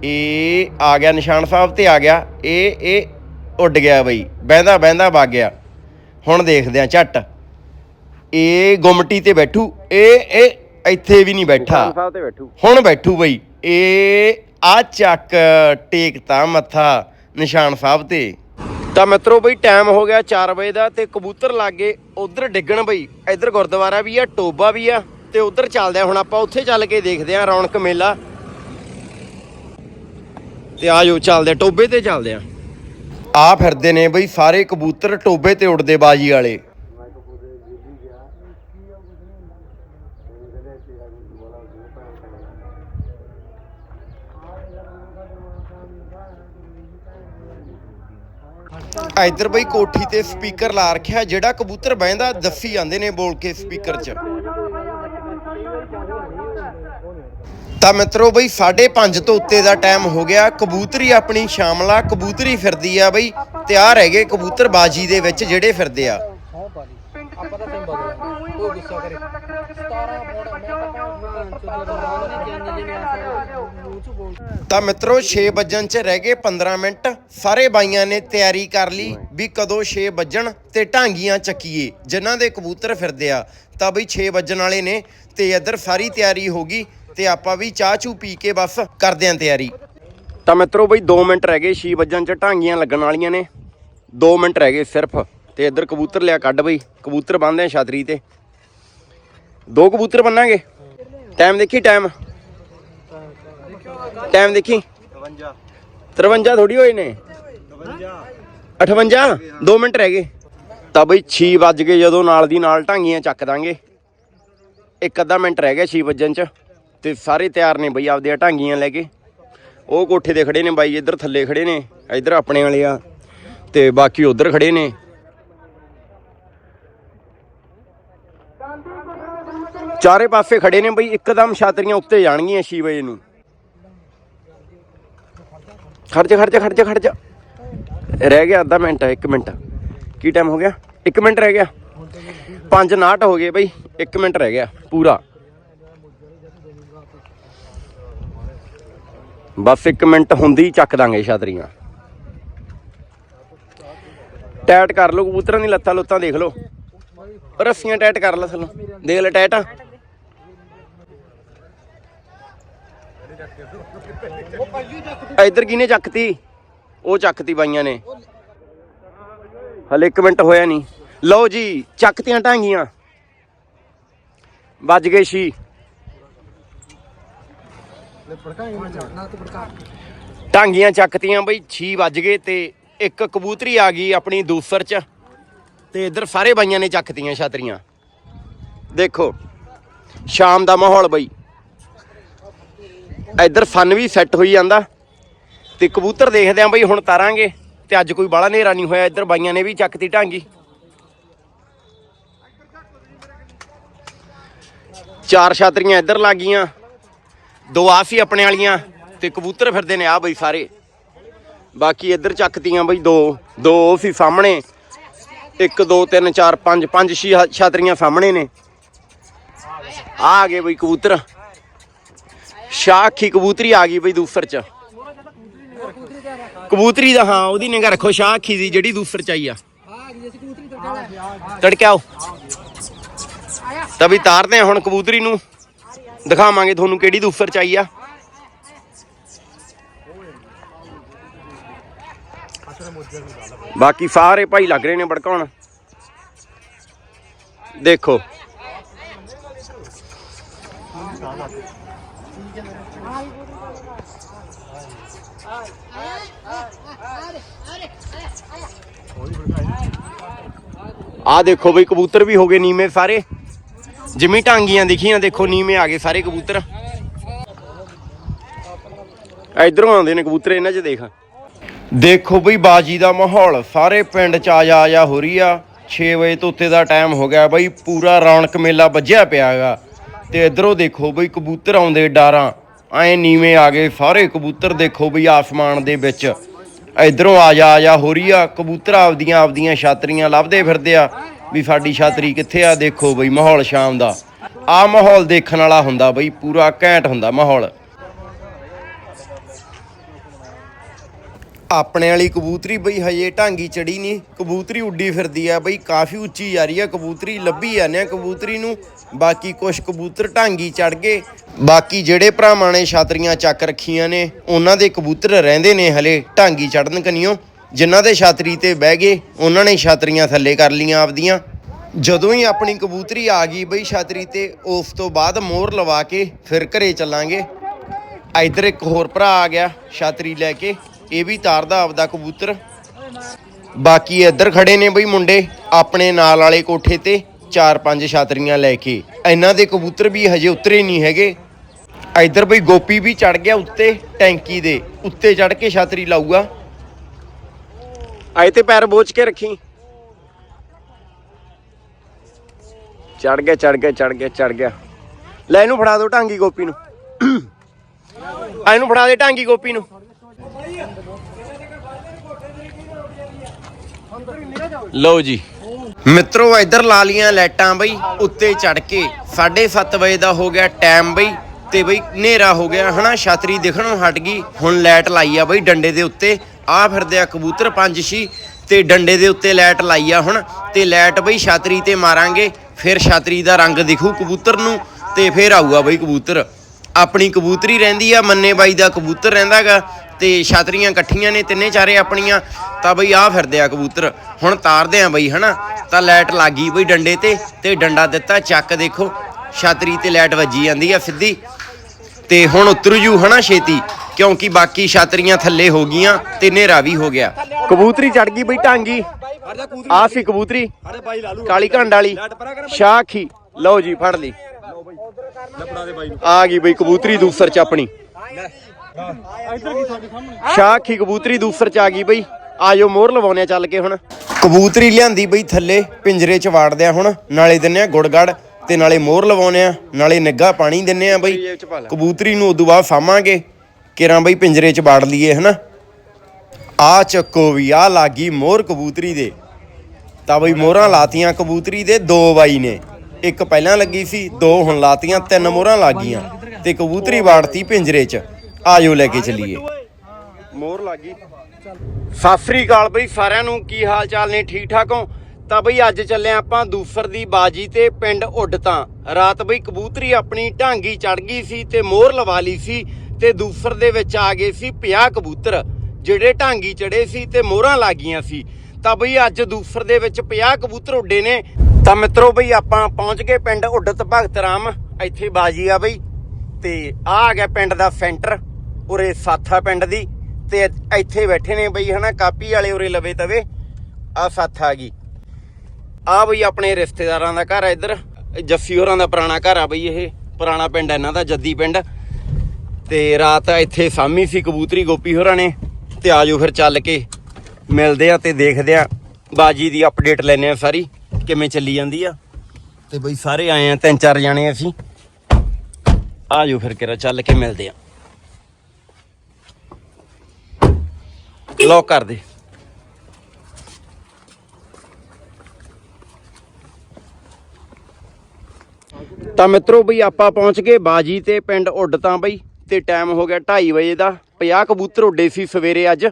ਇਹ ਆ ਗਿਆ ਨਿਸ਼ਾਨ ਸਾਹਿਬ ਤੇ ਆ ਗਿਆ। ਇਹ ਇਹ ਉੱਡ ਗਿਆ ਬਈ। ਬਹਿੰਦਾ ਬਹਿੰਦਾ ਵਗ ਗਿਆ। ਹੁਣ ਦੇਖਦੇ ਆਂ ਝੱਟ। ਇਹ ਗੁੰਮਟੀ ਤੇ ਬੈਠੂ। ਇਹ ਇਹ ਇੱਥੇ ਵੀ ਨਹੀਂ ਬੈਠੂ। ਹੁਣ ਬੈਠੂ ਬਈ। ਇਹ ਆ ਚੱਕ ਟੇਕਤਾ ਮੱਥਾ ਨਿਸ਼ਾਨ ਸਾਹਿਬ ਤੇ। ਤਾਂ ਮਿੱਤਰੋ ਬਈ ਟਾਈਮ ਹੋ ਗਿਆ 4 ਵਜੇ ਦਾ ਤੇ ਕਬੂਤਰ ਲੱਗੇ ਉਧਰ ਡਿੱਗਣ ਬਈ। ਇੱਧਰ ਗੁਰਦੁਆਰਾ ਵੀ ਆ ਟੋਬਾ ਵੀ ਆ ਤੇ ਉਧਰ ਚੱਲਦੇ ਆ। ਹੁਣ ਆਪਾਂ ਉੱਥੇ ਚੱਲ ਕੇ ਦੇਖਦੇ ਆ ਰੌਣਕ ਮੇਲਾ। ਤੇ ਜੋ ਚੱਲਦੇ ਆ, ਟੋਬੇ ਤੇ ਚੱਲਦੇ ਆ। ਆ ਫਿਰਦੇ ਨੇ ਬਈ ਸਾਰੇ ਕਬੂਤਰ ਟੋਬੇ ਤੇ ਉੱਡਦੇ ਬਾਜੀ ਵਾਲੇ। ਇੱਧਰ ਬਈ ਕੋਠੀ ਤੇ ਸਪੀਕਰ ਲਾ ਰੱਖਿਆ ਜਿਹੜਾ ਕਬੂਤਰ ਬਹਿੰਦਾ ਦੱਸੀ ਜਾਂਦੇ ਨੇ ਬੋਲ ਕੇ ਸਪੀਕਰ 'ਚ ਤਾਂ ਮਿੱਤਰੋ ਬਈ 5:30 ਤੋਂ ਉੱਤੇ ਦਾ ਟਾਈਮ ਹੋ ਗਿਆ ਕਬੂਤਰੀ ਆਪਣੀ ਸ਼ਾਮਲਾ ਕਬੂਤਰੀ ਫਿਰਦੀ ਆ ਬਈ ਤੇ ਆ ਰਹਿ ਗਏ ਕਬੂਤਰ ਬਾਜੀ ਦੇ ਵਿੱਚ ਜਿਹੜੇ ਫਿਰਦੇ ਆ ਆਪਾਂ ਤਾਂ ਸਿਮ ਬਦਲਾਂਗੇ ਕੋਈ ਗੁੱਸਾ ਕਰੇ 17 ਮੋੜਾ ਮੈਂ ਤਾਂ ਕਹਿੰਦਾ ਚੋਦੀ ਤਾਂ ਮਿੱਤਰੋ 6 ਵੱਜਣ ਚ ਰਹਿ ਗਏ 15 ਮਿੰਟ। ਸਾਰੇ ਬਾਈਆਂ ਨੇ ਤਿਆਰੀ ਕਰ ਲਈ ਵੀ ਕਦੋਂ 6 ਵੱਜਣ ਤੇ ਢਾਂਗੀਆਂ ਚੱਕੀਏ, ਜਿਨ੍ਹਾਂ ਦੇ ਕਬੂਤਰ ਫਿਰਦੇ ਆ। ਤਾਂ ਬਈ 6 ਵੱਜਣ ਵਾਲੇ ਨੇ ਤੇ ਇੱਧਰ ਸਾਰੀ ਤਿਆਰੀ ਹੋ ਗਈ ਤੇ ਆਪਾਂ ਵੀ ਚਾਹ ਚੂ ਪੀ ਕੇ ਬਸ ਕਰਦੇ ਆਂ ਤਿਆਰੀ। ਤਾਂ ਮਿੱਤਰੋ, ਬਈ 2 ਮਿੰਟ ਰਹਿ ਗਏ 6 ਵੱਜਣ ਚ ਢਾਂਗੀਆਂ ਲੱਗਣ ਵਾਲੀਆਂ ਨੇ। 2 ਮਿੰਟ ਰਹਿ ਗਏ ਸਿਰਫ ਤੇ ਇੱਧਰ ਕਬੂਤਰ ਲਿਆ ਕੱਢ ਬਈ। ਕਬੂਤਰ ਬੰਨਦੇ ਆ ਛਤਰੀ ਤੇ। ਦੋ ਕਬੂਤਰ ਬੰਨਾਂਗੇ। ਟਾਈਮ ਦੇਖੀ ਟਾਈਮ ਟਾਈਮ ਦੇਖੀ? 52 53 ਥੋੜੀ ਹੋਏ ਨੇ। 52 58 2 ਮਿੰਟ ਰਹਿ ਗਏ। ਤਾਂ ਬਈ 6 ਵੱਜ ਗਏ ਜਦੋਂ ਨਾਲ ਦੀ ਨਾਲ ਢਾਂਗੀਆਂ ਚੱਕ ਦਾਂਗੇ। ਇੱਕ ਅੱਧਾ ਮਿੰਟ ਰਹਿ ਗਿਆ 6 ਵੱਜਣ ਚ। ਤੇ ਸਾਰੇ ਤਿਆਰ ਨੇ ਬਈ ਆਪਦੇ ਢਾਂਗੀਆਂ ਲੈ ਕੇ। ਉਹ ਕੋਠੇ ਤੇ ਖੜੇ ਨੇ ਬਾਈ ਇੱਧਰ ਥੱਲੇ ਖੜੇ ਨੇ ਇੱਧਰ ਆਪਣੇ ਵਾਲੇ ਆ। ਤੇ ਬਾਕੀ ਉਧਰ ਖੜੇ ਨੇ। ਚਾਰੇ ਪਾਸੇ ਖੜੇ ਨੇ ਬਈ ਇੱਕਦਮ ਛਾਤਰੀਆਂ ਉੱਤੇ ਜਾਣਗੀਆਂ 6 ਵਜੇ ਨੂੰ। ਖੜ ਜਾ ਖੜ ਜਾ ਖੜ ਜਾ ਖੜ ਜਾ। ਰਹਿ ਗਿਆ ਅੱਧਾ ਮਿੰਟ 1 ਮਿੰਟ। ਕੀ ਟਾਈਮ ਹੋ ਗਿਆ? 1 ਮਿੰਟ ਰਹਿ ਗਿਆ। 5 ਹੋ ਗਏ ਬਈ 1 ਮਿੰਟ ਰਹਿ ਗਿਆ, ਪੂਰਾ। ਬਸ 1 ਮਿੰਟ ਹੁੰਦੀ ਚੱਕ ਦਾਂਗੇ ਛਾਤਰੀਆਂ। ਟੈਟ ਕਰ ਲਓ, ਕਬੂਤਰਾਂ ਦੀ ਲੱਤਾਂ ਲੁੱਤਾਂ ਦੇਖ ਲਓ। ਰੱਸੀਆਂ ਟੈਟ ਕਰ ਲੈ ਥੱਲੋਂ। ਦੇਖ ਲੈ ਟੈਟ। ਇੱਧਰ ਕਿਹਨੇ ਚੱਕਤੀ? ਉਹ ਚੱਕਤੀ ਬਾਈਆਂ ਨੇ। ਹਲੇ 1 ਮਿੰਟ ਹੋਇਆ ਨਹੀਂ। ਲਓ ਜੀ, ਚੱਕਤੀਆਂ ਢਾਂਗੀਆਂ। ਵੱਜ ਗਏ ਛੀ। ਢਾਂਗੀਆਂ ਚੱਕਤੀਆਂ ਬਈ 6 ਵੱਜ ਗਏ ਤੇ ਇੱਕ ਕਬੂਤਰੀ ਆ ਗਈ ਆਪਣੀ ਦੂਸਰ ਚ ਤੇ ਇੱਧਰ ਸਾਰੇ ਬਾਈਆਂ ਨੇ ਚੱਕਤੀਆਂ, ਛਤਰੀਆਂ। ਦੇਖੋ, ਸ਼ਾਮ ਦਾ ਮਾਹੌਲ ਬਈ। ਇੱਧਰ ਫਨ ਵੀ ਸੈੱਟ ਹੋਈ ਜਾਂਦਾ। ਤੇ ਕਬੂਤਰ ਦੇਖਦੇ ਆਂ ਬਈ ਹੁਣ ਤਾਰਾਂਗੇ, ਤੇ ਅੱਜ ਕੋਈ ਬਾਲਾ ਹਨੇਰਾ ਨਹੀਂ ਹੋਇਆ, ਇੱਧਰ ਬਾਈਆਂ ਨੇ ਵੀ ਚੱਕਤੀ ਢਾਂਗੀ। ਚਾਰ ਛਾਤਰੀਆਂ ਇੱਧਰ ਲੱਗ ਗਈਆਂ, ਦੋ ਆ ਸੀ ਆਪਣੇ ਵਾਲੀਆਂ, ਤੇ ਕਬੂਤਰ ਫਿਰਦੇ ਨੇ ਆ ਬਈ ਸਾਰੇ। ਬਾਕੀ ਇੱਧਰ ਚੱਕਤੀਆਂ ਬਈ ਦੋ ਦੋ ਉਹ ਸੀ ਸਾਹਮਣੇ 1 2 3 4 5 5 ਛੇ ਛਾਤਰੀਆਂ ਸਾਹਮਣੇ ਨੇ। ਆ ਗਏ ਬਈ ਕਬੂਤਰ। ਸ਼ਾਖੀ ਕਬੂਤਰੀ ਆ ਗਈ ਬਈ ਦੂਸਰ ਚ। ਕਬੂਤਰੀ ਦਾ, ਹਾਂ, ਉਹਦੀ ਨਿਗਾ ਰੱਖੋ ਸ਼ਾਖੀ ਦੀ ਜਿਹੜੀ ਦੂਸਰ ਚ ਆਈ ਆ। ਤੜਕਿਆਓ। ਤਾਂ ਵੀ ਤਾਰਦੇ ਆ ਹੁਣ ਕਬੂਤਰੀ ਨੂੰ। ਦਿਖਾਵਾਂਗੇ ਤੁਹਾਨੂੰ ਕਿਹੜੀ ਦੂਸਰ ਚ ਆਈ ਆ। ਬਾਕੀ ਸਾਰੇ ਭਾਈ ਲੱਗ ਰਹੇ ਨੇ ਭੜਕਾਉਣ। ਦੇਖੋ। ਆ ਦੇਖੋ ਬਈ, ਕਬੂਤਰ ਵੀ ਹੋ ਗਏ ਨੀਵੇਂ ਸਾਰੇ। ਜਿਮੀ ਟਾਂਗੀਆਂ ਦਿਖੀਆਂ, ਦੇਖੋ ਨੀਵੇਂ ਆ ਗਏ ਸਾਰੇ ਕਬੂਤਰ। ਇਧਰੋਂ ਆਉਂਦੇ ਨੇ ਕਬੂਤਰ, ਇਹਨਾਂ 'ਚ ਦੇਖ। ਦੇਖੋ ਬਈ, ਬਾਜੀ ਦਾ ਮਾਹੌਲ। ਸਾਰੇ ਪਿੰਡ 'ਚ ਆ ਜਾ ਆ ਜਾ ਹੋ ਰਹੀ ਆ। 6 ਵਜੇ ਤੋਂ ਉੱਤੇ ਦਾ ਟਾਈਮ ਹੋ ਗਿਆ ਬਈ, ਪੂਰਾ ਰੌਣਕ ਮੇਲਾ ਵੱਜਿਆ ਪਿਆਗਾ ਤੇ ਇਧਰੋਂ ਦੇਖੋ ਬਈ, ਕਬੂਤਰ ਆਉਂਦੇ ਡਾਰਾਂ। ਐ ਨੀਵੇਂ ਆ ਗਏ ਸਾਰੇ ਕਬੂਤਰ, ਦੇਖੋ ਬਈ, ਆਸਮਾਨ ਦੇ ਵਿੱਚ। ਇਧਰੋਂ ਆ ਜਾ ਆ ਜਾ, ਹੋ ਰਹੀ ਆ। ਕਬੂਤਰ ਆਪਦੀਆਂ ਆਪਦੀਆਂ ਛਾਤਰੀਆਂ ਲੱਭਦੇ ਫਿਰਦੇ ਆ। ਵੀ ਸਾਡੀ ਛਾਤਰੀ ਕਿੱਥੇ ਆ? ਦੇਖੋ ਬਈ, ਮਾਹੌਲ ਸ਼ਾਮ ਦਾ। ਆ ਮਾਹੌਲ ਦੇਖਣ ਵਾਲਾ ਹੁੰਦਾ ਬਈ, ਪੂਰਾ ਘੈਂਟ ਹੁੰਦਾ ਮਾਹੌਲ। ਆਪਣੇ ਵਾਲੀ ਕਬੂਤਰੀ ਬਈ, ਹਜੇ ਢਾਂਗੀ ਚੜੀ ਨਹੀਂ ਕਬੂਤਰੀ ਉੱਡੀ ਫਿਰਦੀ ਆ ਬਈ, ਕਾਫੀ ਉੱਚੀ ਜਾ ਰਹੀ ਆ। ਕਬੂਤਰੀ ਲੱਭੀ ਜਾਂਦੇ ਆ। ਕਬੂਤਰੀ ਨੂੰ ਬਾਕੀ ਕੁਝ ਕਬੂਤਰ ਢਾਂਗੀ ਚੜ ਗਏ। ਬਾਕੀ ਜਿਹੜੇ ਭਰਾਵਾਂ ਨੇ ਛਾਤਰੀਆਂ ਚੱਕ ਰੱਖੀਆਂ ਨੇ, ਉਹਨਾਂ ਦੇ ਕਬੂਤਰ ਰਹਿੰਦੇ ਨੇ ਹਲੇ ਢਾਂਗੀ ਚੜਨ ਕਨੀਓ। ਜਿਨ੍ਹਾਂ ਦੇ ਛਾਤਰੀ ਤੇ ਬਹਿ ਗਏ, ਉਹਨਾਂ ਨੇ ਛਾਤਰੀਆਂ ਥੱਲੇ ਕਰ ਲੀਆਂ ਆਪਦੀਆਂ। ਜਦੋਂ ਹੀ ਆਪਣੀ ਕਬੂਤਰੀ ਆ ਗਈ ਬਈ ਛਾਤਰੀ ਤੇ, ਉਸ ਤੋਂ ਬਾਅਦ ਮੋਹਰ ਲਵਾ ਕੇ ਫਿਰ ਘਰੇ ਚੱਲਾਂਗੇ। ਇੱਧਰ ਇੱਕ ਹੋਰ ਭਰਾ ਆ ਗਿਆ, ਛਾਤਰੀ ਲੈ ਕੇ। ਇਹ ਵੀ ਤਾਰਦਾ ਆਪਦਾ ਕਬੂਤਰ। ਬਾਕੀ ਇੱਧਰ ਖੜੇ ਨੇ ਬਈ ਮੁੰਡੇ, ਆਪਣੇ ਨਾਲ ਵਾਲੇ ਕੋਠੇ ਤੇ। ਚਾਰ ਪੰਜ ਛਾਤਰੀਆਂ ਲੈ ਕੇ। ਇਹਨਾਂ ਦੇ ਕਬੂਤਰ ਵੀ ਹਜੇ ਉਤਰੇ ਨਹੀਂ ਹੈਗੇ। ਇੱਧਰ ਬਈ ਗੋਪੀ ਵੀ ਚੜ ਗਿਆ ਉੱਤੇ ਟੈਂਕੀ ਦੇ। ਉੱਤੇ ਚੜ ਕੇ ਛਾਤਰੀ ਲਾਊਗਾ। ਆਏ ਤੇ ਪੈਰ ਬੋਚ ਕੇ ਰੱਖੀ। ਚੜ ਗਿਆ ਚੜ ਗਿਆ ਚੜ ਗਿਆ ਚੜ ਗਿਆ। ਲੈ ਇਹਨੂੰ ਫੜਾ ਦਿਓ ਢਾਂਗੀ ਗੋਪੀ ਨੂੰ। ਆ ਇਹਨੂੰ ਫੜਾ ਦੇ ਢਾਂਗੀ ਗੋਪੀ ਨੂੰ। ਲਓ ਜੀ। ਮਿੱਤਰੋ, ਇੱਧਰ ਲਾ ਲੀਆਂ ਲਾਈਟਾਂ ਬਈ, ਉੱਤੇ ਚੜ ਕੇ। 7:30 ਵਜੇ ਦਾ ਹੋ ਗਿਆ ਟਾਈਮ ਬਈ, ਤੇ ਬਈ ਹਨੇਰਾ ਹੋ ਗਿਆ, ਹਨਾ? ਛਤਰੀ ਦਿਖਣੋਂ ਹਟ ਗਈ। ਹੁਣ ਲਾਈਟ ਲਾਈ ਆ ਬਈ ਡੰਡੇ ਦੇ ਉੱਤੇ। ਆ ਫਿਰਦੇ ਆ ਕਬੂਤਰ ਪੰਜ ਛੀ, ਤੇ ਡੰਡੇ ਦੇ ਉੱਤੇ ਲਾਈਟ ਲਾਈ ਆ ਹੁਣ। ਤੇ ਲਾਈਟ ਬਈ ਛਤਰੀ ਤੇ ਮਾਰਾਂਗੇ। ਫਿਰ ਛਤਰੀ ਦਾ ਰੰਗ ਦਿਖੂ ਕਬੂਤਰ ਨੂੰ, ਤੇ ਫਿਰ ਆਊਗਾ ਬਈ ਕਬੂਤਰ। ਆਪਣੀ ਕਬੂਤਰੀ ਰਹਿੰਦੀ ਆ, ਮੰਨੇ ਬਾਈ ਦਾ ਕਬੂਤਰ ਰਹਿੰਦਾਗਾ। ਤੇ ਛਤਰੀਆਂ ਇਕੱਠੀਆਂ ਨੇ, ਤਿੰਨੇ ਚਾਰੇ ਆਪਣੀਆਂ, ਤਾਂ ਬਈ ਆ ਫਿਰਦੇ ਆ ਕਬੂਤਰ। ਹੁਣ ਤਾਰਦੇ ਆ ਬਈ, ਹਨਾ? ਤਾਂ ਲਾਈਟ ਲੱਗੀ ਬਈ ਡੰਡੇ ਤੇ ਤੇ ਡੰਡਾ ਦਿੱਤਾ, ਚੱਕ ਦੇਖੋ, ਛਤਰੀ ਤੇ ਲਾਈਟ ਵੱਜੀ ਜਾਂਦੀ ਆ ਸਿੱਧੀ। ਤੇ ਹੁਣ ਉਤਰ ਜੂ, ਹਨਾ ਛੇਤੀ, ਕਿਉਂਕਿ ਬਾਕੀ ਛਤਰੀਆਂ ਥੱਲੇ ਹੋ ਗਈਆਂ, ਤੇ ਹਨੇਰਾ ਵੀ ਹੋ ਗਿਆ। ਕਬੂਤਰੀ ਚੜ ਗਈ ਬਈ ਟਾਂਗੀ ਆ ਸੀ ਕਬੂਤਰੀ, ਕਾਲੀ ਘੰਡ ਵਾਲੀ, ਸ਼ਾਖੀ। ਲਓ ਜੀ, ਫੜ ਲਈ। ਆ ਗਈ ਬਈ ਕਬੂਤਰੀ ਦੂਸਰ ਚ ਆਪਣੀ। ਸ਼ਾਖੀ ਕਬੂਤਰੀ ਦੂਸਰ ਚ ਆ ਗਈ ਬਈ। ਆਜੋ ਮੋਹਰ ਲਵਾਉਣੇ ਆ ਚੱਲ ਕੇ ਹੁਣ। ਕਬੂਤਰੀ ਲਿਆਂਦੀ ਬਈ ਥੱਲੇ ਪਿੰਜਰੇ ਚ ਵਾੜਦੇ ਆ ਹੁਣ। ਨਾਲੇ ਦਿੰਨੇ ਆ ਗੁੜਗੜ ਤੇ ਨਾਲੇ ਮੋਹਰ ਲਵਾਉਣੇ ਆ। ਨਾਲੇ ਨਿੱਗਾ ਪਾਣੀ ਦਿੰਨੇ ਆ ਬਈ। ਕਬੂਤਰੀ ਨੂੰ ਉਦੋਂ ਬਾਅਦ ਸਾਵਾਂਗੇ ਕਿਰਾਂ ਬਈ ਪਿੰਜਰੇ ਚ ਵਾੜ ਲਈਏ ਹਨਾ? ਆ ਚੱਕੋ ਵੀ ਆ ਲਾਗੀ ਮੋਹਰ ਕਬੂਤਰੀ ਦੇ। ਤਾਂ ਬਈ ਮੋਹਰਾਂ ਲਾਤੀਆਂ ਕਬੂਤਰੀ ਦੇ ਦੋ ਬਾਈ ਨੇ। ਇੱਕ ਪਹਿਲਾਂ ਲੱਗੀ ਸੀ ਦੋ ਹੁਣ ਲਾਤੀਆਂ ਤਿੰਨ ਮੋਹਰਾਂ ਲੱਗੀਆਂ। ਤੇ ਕਬੂਤਰੀ ਵਾੜਤੀ ਪਿੰਜਰੇ 'ਚ। ਆਜੋ ਲੈ ਕੇ ਚੱਲੀਏ। ਮੋਹਰ ਲੱਗੀ। ਸਤਿ ਸ੍ਰੀ ਅਕਾਲ ਬਈ, ਸਾਰਿਆਂ ਨੂੰ ਕੀ ਹਾਲ ਚਾਲ ਨੇ? ਠੀਕ ਠਾਕ ਹੋ? ਤਾਂ ਬਈ ਅੱਜ ਚੱਲੇ ਆਪਾਂ ਦੂਸਰ ਦੀ ਬਾਜੀ ਤੇ ਪਿੰਡ ਉੱਡਤਾਂ ਰਾਤ ਬਈ ਕਬੂਤਰੀ ਆਪਣੀ ਢਾਂਗੀ ਚੜ ਗਈ ਸੀ ਤੇ ਮੋਹਰ ਲਵਾ ਲਈ ਸੀ ਤੇ ਦੂਸਰ ਦੇ ਵਿੱਚ ਆ ਗਏ ਸੀ 50 ਕਬੂਤਰ, ਜਿਹੜੇ ਢਾਂਗੀ ਚੜੇ ਸੀ ਤੇ ਮੋਹਰਾਂ ਲੱਗੀਆਂ ਸੀ। ਤਾਂ ਬਈ ਅੱਜ ਦੂਸਰ ਦੇ ਵਿੱਚ 50 ਕਬੂਤਰ ਉੱਡੇ ਨੇ। ਤਾਂ ਮਿੱਤਰੋ ਬਈ ਆਪਾਂ ਪਹੁੰਚ ਗਏ ਪਿੰਡ ਉੱਡਤ ਭਗਤ ਰਾਮ, ਇੱਥੇ ਬਾਜੀ ਆ ਬਈ। ਤੇ ਆ ਆ ਗਿਆ ਪਿੰਡ ਦਾ ਸੈਂਟਰ। ਉਰੇ ਸਾਥਾ ਪਿੰਡ ਦੀ ਤੇ ਇੱਥੇ ਬੈਠੇ ਨੇ ਬਈ, ਹਨਾ, ਕਾਪੀ ਵਾਲੇ ਉਰੇ ਲਵੇ ਤਵੇ। ਆ ਸਾਥ ਆ ਗਈ। ਆ ਬਈ ਆਪਣੇ ਰਿਸ਼ਤੇਦਾਰਾਂ ਦਾ ਘਰ ਆ ਇੱਧਰ। ਜੱਸੀ ਹੋਰਾਂ ਦਾ ਪੁਰਾਣਾ ਘਰ ਆ ਬਈ ਇਹ। ਪੁਰਾਣਾ ਪਿੰਡ ਆ ਇਹਨਾਂ ਦਾ, ਜੱਦੀ ਪਿੰਡ। ਤੇ ਰਾਤ ਇੱਥੇ ਸਾਮੀ ਸੀ, ਕਬੂਤਰੀ ਗੋਪੀ ਹੋਰਾਂ ਨੇ। ਤੇ ਆਜੋ ਫਿਰ ਚੱਲ ਕੇ ਮਿਲਦੇ ਆ ਤੇ ਦੇਖਦੇ ਆ। ਬਾਜੀ ਦੀ ਅਪਡੇਟ ਲੈਨੇ ਆ ਸਾਰੀ, ਕਿਵੇਂ ਚੱਲੀ ਜਾਂਦੀ ਆ। ਤੇ ਬਈ ਸਾਰੇ ਆਏ ਆ, ਤਿੰਨ ਚਾਰ ਜਾਣੇ ਅਸੀਂ। ਆਜੋ ਫਿਰ ਕਿਰਾ ਚੱਲ ਕੇ ਮਿਲਦੇ ਆ। ਲੌਕ ਕਰ ਦੇ। ਤਾਂ ਮਿੱਤਰੋ ਬਈ ਆਪਾਂ ਪਹੁੰਚ ਗਏ ਬਾਜੀ ਤੇ ਪਿੰਡ ਉੱਡ ਤਾਂ ਬਈ ਤੇ ਟਾਈਮ ਹੋ ਗਿਆ 2:30 ਵਜੇ ਦਾ। 50 ਕਬੂਤਰ ਉੱਡੇ ਸੀ ਸਵੇਰੇ ਅੱਜ,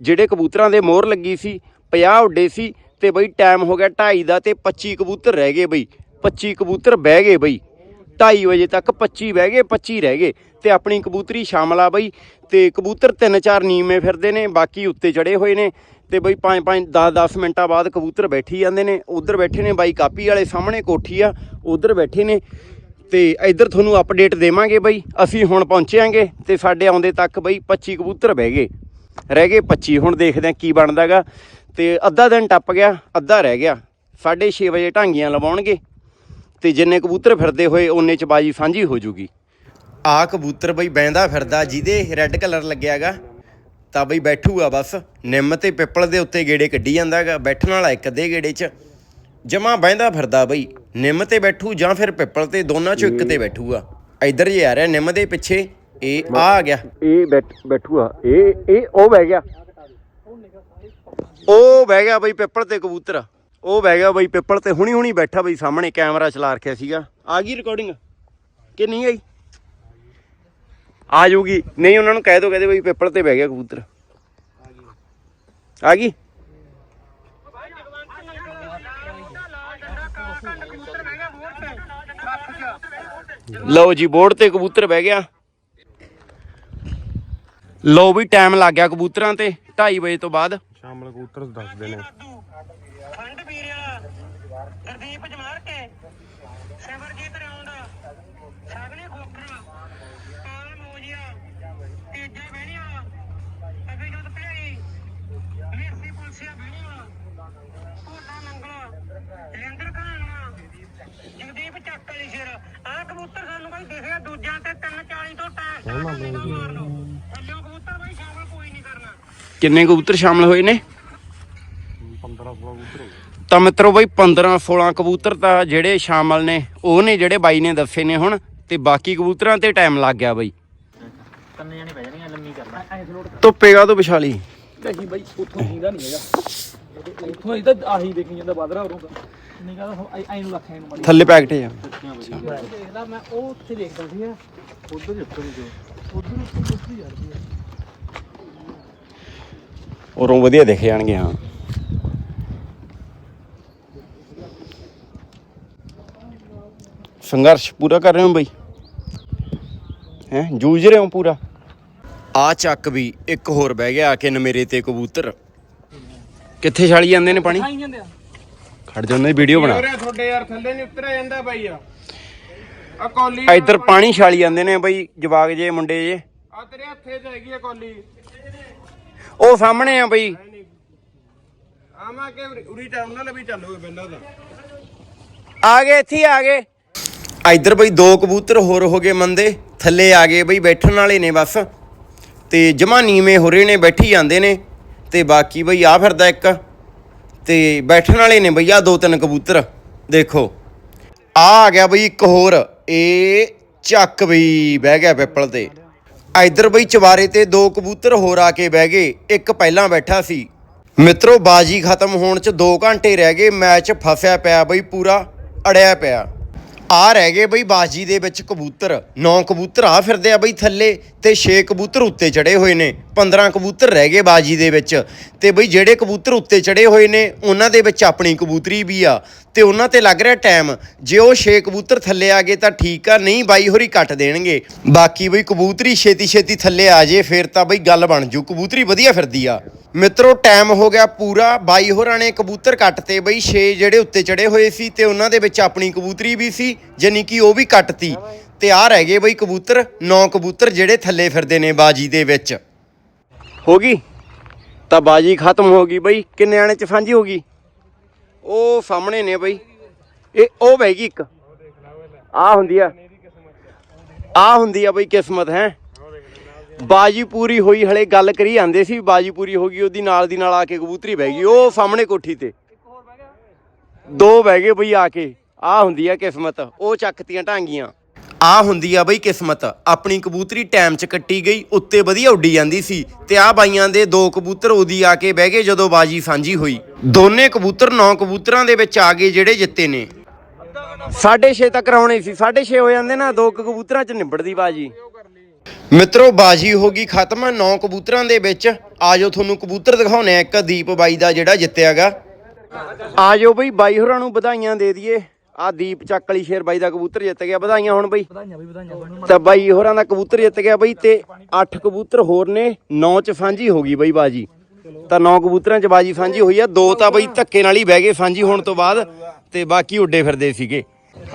ਜਿਹੜੇ ਕਬੂਤਰਾਂ ਦੇ ਮੋਹਰ ਲੱਗੀ ਸੀ 50 ਉੱਡੇ ਸੀ ਤੇ ਬਈ ਟਾਈਮ ਹੋ ਗਿਆ 2:30 ਦਾ ਤੇ 25 ਕਬੂਤਰ ਰਹਿ ਗਏ ਬਈ। 25 ਕਬੂਤਰ ਬਹਿ ਗਏ ਬਈ। 2:30 ਵਜੇ ਤੱਕ 25 ਬਹਿ ਗਏ 25 ਰਹਿ ਗਏ ਤੇ ਆਪਣੀ ਕਬੂਤਰੀ ਸ਼ਾਮਲ ਆ ਬਈ। ਤੇ ਕਬੂਤਰ ਤਿੰਨ ਚਾਰ ਨੀਵੇਂ ਫਿਰਦੇ ਨੇ, ਬਾਕੀ ਉੱਤੇ ਚੜੇ ਹੋਏ ਨੇ ਤੇ ਬਈ 5 5 10 10 ਮਿੰਟਾਂ ਬਾਅਦ ਕਬੂਤਰ ਬੈਠੀ ਜਾਂਦੇ ਨੇ, ਉਧਰ ਬੈਠੇ ਨੇ ਬਾਈ ਕਾਪੀ ਵਾਲੇ ਸਾਹਮਣੇ, ਕੋਠੀ ਆ, ਉਧਰ ਬੈਠੇ ਨੇ ਤੇ ਇੱਧਰ ਤੁਹਾਨੂੰ ਅਪਡੇਟ ਦੇਵਾਂਗੇ ਬਈ, ਅਸੀਂ ਹੁਣ ਪਹੁੰਚਿਆਂਗੇ ਤੇ ਸਾਡੇ ਆਉਂਦੇ ਤੱਕ ਬਈ 25 ਕਬੂਤਰ ਬਹਿ ਗਏ, ਰਹਿ ਗਏ 25 ਹੁਣ ਦੇਖਦੇ ਆ ਕੀ ਬਣਦਾਗਾ ਤੇ ਅੱਧਾ ਦਿਨ ਟੱਪ ਗਿਆ, ਅੱਧਾ ਰਹਿ ਗਿਆ 6:30 ਵਜੇ ਢਾਂਗੀਆਂ ਲਵਾਉਣਗੇ ਤੇ ਜਿੰਨੇ ਕਬੂਤਰ ਫਿਰਦੇ ਹੋਏ, ਓਨੇ ਚ ਬਾਜੀ ਸਾਂਝੀ ਹੋ ਜੂਗੀ। ਆ ਕਬੂਤਰ ਬਈ ਬੈਂਦਾ ਫਿਰਦਾ ਜਿਹਦੇ ਰੈੱਡ ਕਲਰ ਲੱਗਿਆਗਾ ਤਾਂ ਬਈ ਬੈਠੂਗਾ ਬਸ। ਨਿੰਮ ਤੇ ਪਿੱਪਲ ਦੇ ਉੱਤੇ ਗੇੜੇ ਕੱਢੀ ਜਾਂਦਾਗਾ ਬੈਠਣ ਵਾਲਾ ਇੱਕ ਅੱਧੇ ਗੇੜੇ 'ਚ। ਜਮਾ ਬੈਂਦਾ ਫਿਰਦਾ ਬਈ ਨਿੰਮ ਤੇ ਬੈਠੂ ਜਾਂ ਫਿਰ ਪਿੱਪਲ ਤੇ ਦੋਨਾਂ 'ਚੋਂ ਇੱਕ ਤੇ ਬੈਠੂਗਾ। ਇੱਧਰ ਜੇ ਆ ਰਿਹਾ ਨਿੰਮ ਦੇ ਪਿੱਛੇ ਇਹ ਆ ਆ ਗਿਆ। ਇਹ ਬੈਠੂਗਾ। ਇਹ ਇਹ ਉਹ ਬਹਿ ਗਿਆ। ਉਹ ਬਹਿ ਗਿਆ ਬਈ ਪਿੱਪਲ ਤੇ ਕਬੂਤਰ। ਉਹ ਬਹਿ ਗਿਆ ਬਈ ਪਿੱਪਲ ਤੇ ਹੁਣੀ ਹੁਣੀ ਬੈਠਾ ਬਈ ਸਾਹਮਣੇ ਕੈਮਰਾ ਚਲਾ ਰੱਖਿਆ ਸੀਗਾ। ਆ ਗਈ ਰਿਕਾਰਡਿੰਗ ਕਿ ਨਹੀਂ ਆਈ? ਆ ਜਾਊਗੀ। ਨਹੀਂ ਉਹਨਾਂ ਨੂੰ ਕਹਿ ਦੋ ਕਹਦੇ ਬਈ ਪਿੱਪਲ ਤੇ ਬਹਿ ਗਿਆ ਕਬੂਤਰ। ਆ ਗਈ? ਲਓ ਜੀ ਬੋਰਡ ਤੇ ਕਬੂਤਰ ਬਹਿ ਗਿਆ। ਲਓ ਵੀ ਟਾਈਮ ਲੱਗ ਗਿਆ ਕਬੂਤਰਾਂ ਤੇ 2:30 ਵਜੇ ਤੋਂ ਬਾਅਦ। ਸ਼ਾਮਲ ਕਬੂਤਰ ਦੱਸਦੇ ਨੇ। ਖੰਡ ਵੀਰ ਵਾਲਾ ਗੁਰਦੀਪ ਜਮਾਰ ਕੇ ਸਿਮਰਜੀਤ ਰੌਂਦ ਸਗਲੇ ਖੋਖਰਾ ਪਾਲ ਮੋਜੀਆ ਤੇਜਾ ਬਹਿਣੀਆ ਅਭੀ ਜੁੱਤ ਭਈ ਮੇਸੀ ਪੁਲਸੀਆ ਬਹਿਣੀਆ ਕੋਟਾ ਜਲੰਧਰ ਕਹਾਣਾ ਜਗਦੀਪ ਚੱਕ ਵਾਲੀ ਸਿਰ। ਆਹ ਕਬੂਤਰ ਸਾਨੂੰ ਕੋਈ ਦਿਖਿਆ ਦੂਜਿਆਂ ਤੇ 340 ਤੋਂ ਟੈਸਟ ਮਾਰ ਲਓ। ਥੱਲਿਓ ਕਬੂਤਰ ਬਈ ਸ਼ਾਮਲ ਕੋਈ ਨਹੀਂ ਕਰਨਾ। ਕਿੰਨੇ ਕਬੂਤਰ ਸ਼ਾਮਲ ਹੋਏ ਨੇ? ਤਾਂ ਮਿੱਤਰੋ ਬਈ 15 16 ਕਬੂਤਰ ਤਾਂ ਜਿਹੜੇ ਸ਼ਾਮਲ ਨੇ ਉਹ ਨੇ ਜਿਹੜੇ ਬਾਈ ਨੇ ਦੱਸੇ ਨੇ ਹੁਣ ਤੇ ਬਾਕੀ ਕਬੂਤਰਾਂ ਤੇ ਟਾਈਮ ਲੱਗ ਗਿਆ ਬਈ। ਤਿੰਨ ਜਣੇ ਬਹਿ ਜਾਣਗੇ ਲੰਮੀ ਕਰਨਾ। ਧੁੱਪੇਗਾ ਤੋਂ ਵਿਸ਼ਾਲੀ ਕਹੀ ਬਾਈ ਉੱਥੋਂ ਹੀਂਦਾ ਨਹੀਂ ਹੈਗਾ। ਉੱਥੋਂ ਹੀ ਤਾਂ ਆਹੀ ਦੇਖੀ ਜਾਂਦਾ ਬਾਦਰਾ ਉਰੋਂ ਦਾ। ਨਿਗਾ ਤਾਂ ਐਂ ਨੂੰ ਲੱਖਾਂ ਨੂੰ ਮੜੀ ਥੱਲੇ ਪੈਕਟ ਆ। ਦੇਖਦਾ ਮੈਂ ਉਹ ਉੱਥੇ ਦੇਖਦਾ ਸੀ। ਉਧਰ ਹੀ ਉੱਤਰ ਜੋ ਉਧਰ ਉੱਤਰ ਉੱਤਰ ਹੀ ਜਾਂਦੀ ਹੈ ਉਰੋਂ ਵਧੀਆ ਦਿਖ ਜਾਣਗੇ ਹਾਂ। ਸੰਘਰਸ਼ ਪੂਰਾ ਕਰ ਰਹੇ ਹੋ ਬਈ? ਹੈ? ਜੂਝ ਰਹੇ ਹੋ ਪੂਰਾ? ਆ ਚੱਕ ਵੀ ਇੱਕ ਹੋਰ ਬਹਿ ਗਿਆ ਆ ਕੇ ਨਮੇਰੇ ਤੇ ਕਬੂਤਰ। ਕਿੱਥੇ ਛਾਲੀ ਜਾਂਦੇ ਨੇ ਪਾਣੀ? ਆਈ ਜਾਂਦੇ ਆ। ਖੜ ਜਾਂਦੇ ਵੀਡੀਓ ਬਣਾ। ਉਰੇ ਤੁਹਾਡੇ ਯਾਰ ਥੱਲੇ ਨਹੀਂ ਉਤਰਿਆ ਜਾਂਦਾ ਬਾਈ ਆ। ਆ ਕੌਲੀ ਇੱਧਰ ਪਾਣੀ ਛਾਲੀ ਜਾਂਦੇ ਨੇ ਬਈ ਜਵਾਗ ਜੇ ਮੁੰਡੇ ਜੇ। ਆ ਤੇਰੇ ਹੱਥੇ 'ਚ ਹੈਗੀ ਆ ਕੌਲੀ। ਉਹ ਸਾਹਮਣੇ ਆ ਬਈ। ਆਮਾ ਕੇ ਉਰੀ- ਉਰੀ ਚੱਲ ਉਹਨਾਂ ਨਾਲ ਵੀ ਚੱਲੋਗੇ ਪਹਿਲਾਂ ਤਾਂ। ਆ ਗਏ ਇੱਥੇ ਹੀ ਆ ਗਏ। ਇੱਧਰ ਬਈ ਦੋ ਕਬੂਤਰ ਹੋਰ ਹੋ ਗਏ ਮੰਦੇ। ਥੱਲੇ ਆ ਗਏ ਬਈ ਬੈਠਣ ਵਾਲੇ ਨੇ ਬਸ। ਤੇ ਜਮਾ ਨੀਵੇਂ ਹੋ ਰਹੇ ਨੇ ਬੈਠੀ ਜਾਂਦੇ ਨੇ। ਤੇ ਬਾਕੀ ਬਈ ਆ ਫਿਰਦਾ ਇੱਕ। ਤੇ ਬੈਠਣ ਵਾਲੇ ਨੇ ਬਈ ਆ ਦੋ ਤਿੰਨ ਕਬੂਤਰ। ਦੇਖੋ। ਆ ਆ ਗਿਆ ਬਈ ਇੱਕ ਹੋਰ। ਇਹ ਚੱਕ ਬਈ, ਬਹਿ ਗਿਆ ਪਿੱਪਲ ਤੇ। ਇੱਧਰ ਬਈ ਚਵਾਰੇ ਤੇ ਦੋ ਕਬੂਤਰ ਹੋਰ ਆ ਕੇ ਬਹਿ ਗਏ। ਇੱਕ ਪਹਿਲਾਂ ਬੈਠਾ ਸੀ। ਮਿੱਤਰੋ, ਬਾਜੀ ਖਤਮ ਹੋਣ ਚ 2 ਘੰਟੇ ਰਹਿ ਗਏ। ਮੈਚ ਫਸਿਆ ਪਿਆ ਬਈ ਪੂਰਾ, ਅੜਿਆ ਪਿਆ। ਆ ਰਹਿ ਗਏ ਬਈ ਬਾਜੀ ਦੇ ਵਿੱਚ ਕਬੂਤਰ। 9 ਕਬੂਤਰ ਆ ਫਿਰਦੇ ਆ ਬਈ ਥੱਲੇ। ਤੇ 6 ਕਬੂਤਰ ਉੱਤੇ ਚੜੇ ਹੋਏ ਨੇ 15 ਕਬੂਤਰ ਰਹਿ ਗਏ ਬਾਜੀ ਦੇ ਵਿੱਚ। ਤੇ ਬਈ ਜਿਹੜੇ ਕਬੂਤਰ ਉੱਤੇ ਚੜੇ ਹੋਏ ਨੇ, ਉਹਨਾਂ ਦੇ ਵਿੱਚ ਆਪਣੀ ਕਬੂਤਰੀ ਵੀ ਆ। ਤੇ ਉਹਨਾਂ ਤੇ ਲੱਗ ਰਿਹਾ ਟਾਈਮ, ਜੇ ਉਹ 6 ਕਬੂਤਰ ਥੱਲੇ ਆ ਗਏ ਤਾਂ ਠੀਕ ਆ, ਨਹੀਂ ਬਾਈ ਹੋਰੀ ਕੱਟ ਦੇਣਗੇ। ਬਾਕੀ ਬਈ ਕਬੂਤਰੀ ਛੇਤੀ ਛੇਤੀ ਥੱਲੇ ਆ ਜੇ, ਫਿਰ ਤਾਂ ਬਈ ਗੱਲ ਬਣ ਜੂ, ਕਬੂਤਰੀ ਵਧੀਆ ਫਿਰਦੀ ਆ। ਮਿੱਤਰੋ, ਟਾਈਮ ਹੋ ਗਿਆ ਪੂਰਾ, ਬਾਈ ਹੋਰਾਂ ਨੇ ਕਬੂਤਰ ਕੱਟਤੇ, ਬਈ 6 ਜਿਹੜੇ ਉੱਤੇ ਚੜੇ ਹੋਏ ਸੀ ਤੇ ਉਹਨਾਂ ਦੇ ਵਿੱਚ ਆਪਣੀ ਕਬੂਤਰੀ ਵੀ ਸੀ ਜਾਨੀ ਕਿ ਉਹ ਵੀ ਕੱਟਤੀ। ਤੇ ਆ ਰਹਿ ਗਏ ਬਈ ਕਬੂਤਰ 9 ਕਬੂਤਰ ਜਿਹੜੇ ਥੱਲੇ ਫਿਰਦੇ ਨੇ ਬਾਜੀ ਦੇ ਵਿੱਚ। ਹੋ ਗਈ? ਤਾਂ ਬਾਜੀ ਖਤਮ ਹੋ ਗਈ ਬਈ ਕਿੰਨੇ ਆਣੇ ਚ ਸਾਂਝੀ ਹੋ ਗਈ? ਉਹ ਸਾਹਮਣੇ ਨੇ ਬਈ। ਇਹ ਉਹ ਬਹਿ ਗਈ ਇੱਕ। ਆ ਹੁੰਦੀ ਆ। ਆ ਹੁੰਦੀ ਆ ਬਈ ਕਿਸਮਤ ਹੈ? ਬਾਜੀ ਪੂਰੀ ਹੋਈ ਹਲੇ ਗੱਲ ਕਰੀ ਜਾਂਦੇ ਸੀ ਬਾਜੀ ਪੂਰੀ ਹੋ ਗਈ ਉਹਦੀ ਨਾਲ ਦੀ ਨਾਲ ਆ ਕੇ ਕਬੂਤਰੀ ਬਹਿ ਗਈ। ਉਹ ਸਾਹਮਣੇ ਕੋਠੀ ਤੇ। ਦੋ ਬਹਿ ਗਏ ਬਈ ਆ ਕੇ। ਆ ਹੁੰਦੀ ਆ ਕਿਸਮਤ। ਉਹ ਚੱਕਤੀਆਂ ਢਾਂਗੀਆਂ। ਆ ਹੁੰਦੀ ਆ ਬਈ ਕਿਸਮਤ। ਆਪਣੀ ਕਬੂਤਰੀ ਟਾਈਮ 'ਚ ਕੱਟੀ ਗਈ ਉੱਤੇ ਵਧੀਆ ਉੱਡੀ ਜਾਂਦੀ ਸੀ ਤੇ ਆ ਬਾਈਆਂ ਦੇ ਦੋ ਕਬੂਤਰ ਉਹਦੀ ਆ ਕੇ ਬਹਿ ਗਏ ਜਦੋਂ ਬਾਜੀ ਸਾਂਝੀ ਹੋਈ। ਦੋਨੇ ਕਬੂਤਰ ਨੌ ਕਬੂਤਰਾਂ ਦੇ ਵਿੱਚ ਆ ਗਏ ਜਿਹੜੇ ਜਿੱਤੇ ਨੇ। 6.5 ਤੱਕ ਕਰਾਉਣੇ ਸੀ 6.5 ਹੋ ਜਾਂਦੇ ਨਾ ਦੋ ਕਬੂਤਰਾਂ 'ਚ ਨਿਬੜਦੀ ਬਾਜੀ। ਮਿੱਤਰੋ ਬਾਜੀ ਹੋ ਗਈ ਖਤਮ ਨੌ ਕਬੂਤਰਾਂ ਦੇ ਵਿੱਚ। ਆਜੋ ਤੁਹਾਨੂੰ ਕਬੂਤਰ ਦਿਖਾਉਣੇ ਆ ਇੱਕ ਦੀਪ ਬਾਈ ਦਾ ਜਿਹੜਾ ਜਿੱਤਿਆਗਾ। ਆਜੋ ਬਈ ਬਾਈ ਹੋਰਾਂ ਨੂੰ ਵਧਾਈਆਂ ਦੇ ਦਈਏ। ਆ ਦੀਪ ਚੱਕ ਵਾਲੀ ਸ਼ੇਰ ਬਾਈ ਦਾ ਕਬੂਤਰ ਜਿੱਤ ਗਿਆ ਵਧਾਈਆਂ ਹੁਣ ਬਈ। ਵਧਾਈਆਂ ਬਈ ਵਧਾਈਆਂ ਤੁਹਾਨੂੰ ਤਾਂ ਬਾਈ ਹੋਰਾਂ ਦਾ ਕਬੂਤਰ ਜਿੱਤ ਗਿਆ ਬਈ ਤੇ 8 ਕਬੂਤਰ ਹੋਰ ਨੇ 9 ਚ ਸਾਂਝੀ ਹੋ ਗਈ ਬਈ ਬਾਜੀ। ਤਾਂ 9 ਕਬੂਤਰਾਂ ਚ ਬਾਜੀ ਸਾਂਝੀ ਹੋਈ ਆ ਦੋ ਤਾਂ ਬਈ ਧੱਕੇ ਨਾਲ ਹੀ ਬਹਿ ਗਏ ਸਾਂਝੀ ਹੋਣ ਤੋਂ ਬਾਅਦ ਤੇ ਬਾਕੀ ਉੱਡੇ ਫਿਰਦੇ ਸੀਗੇ।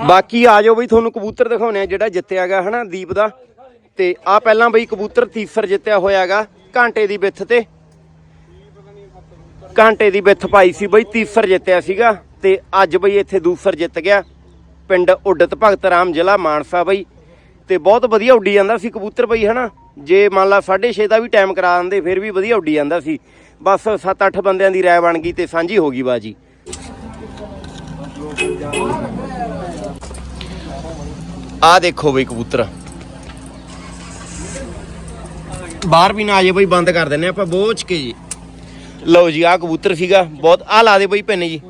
ਬਾਕੀ ਆ ਜਾਓ ਬਈ ਤੁਹਾਨੂੰ ਕਬੂਤਰ ਦਿਖਾਉਣੇ ਆ ਜਿਹੜਾ ਜਿੱਤਿਆਗਾ ਹਨਾ ਦੀਪ ਦਾ। ਤੇ ਆ ਪਹਿਲਾਂ ਬਈ ਕਬੂਤਰ ਤੀਸਰ ਜਿੱਤਿਆ ਹੋਇਆਗਾ ਘੰਟੇ ਦੀ ਵਿੱਥ ਤੇ। ਘੰਟੇ ਦੀ ਵਿੱਥ ਪਾਈ ਸੀ ਬਈ ਤੀਸਰ ਜਿੱਤਿਆ ਸੀਗਾ। ਤੇ ਅੱਜ ਬਈ ਇੱਥੇ ਦੂਸਰ ਜਿੱਤ ਗਿਆ, ਪਿੰਡ ਉੱਡਤ ਭਗਤ ਰਾਮ ਜ਼ਿਲ੍ਹਾ ਮਾਨਸਾ ਬਈ। ਤੇ ਬਹੁਤ ਵਧੀਆ ਉੱਡੀ ਜਾਂਦਾ ਸੀ ਕਬੂਤਰ ਬਈ, ਹਨਾ? ਜੇ ਮੰਨ ਲਾ 6:30 ਦਾ ਵੀ ਟਾਈਮ ਕਰਾ ਦਿੰਦੇ, ਫਿਰ ਵੀ ਵਧੀਆ ਉੱਡੀ ਜਾਂਦਾ ਸੀ। ਬਸ 7-8 ਬੰਦਿਆਂ ਦੀ ਰਾਏ ਬਣ ਗਈ ਤੇ ਸਾਂਝੀ ਹੋ ਗਈ ਬਾਜੀ। ਆ ਦੇਖੋ ਬਈ ਕਬੂਤਰ। ਬਾਹਰ ਵੀ ਨਾ ਆ ਜੇ ਬਈ, ਬੰਦ ਕਰ ਦਿੰਨੇ ਆਪਾਂ ਬੋਝ ਕੇ ਜੀ। ਲਓ ਜੀ ਆ ਕਬੂਤਰ ਸੀਗਾ, ਬਹੁਤ ਆ ਲਾ ਦੇ ਬਈ ਪੈਨੇ ਜੀ।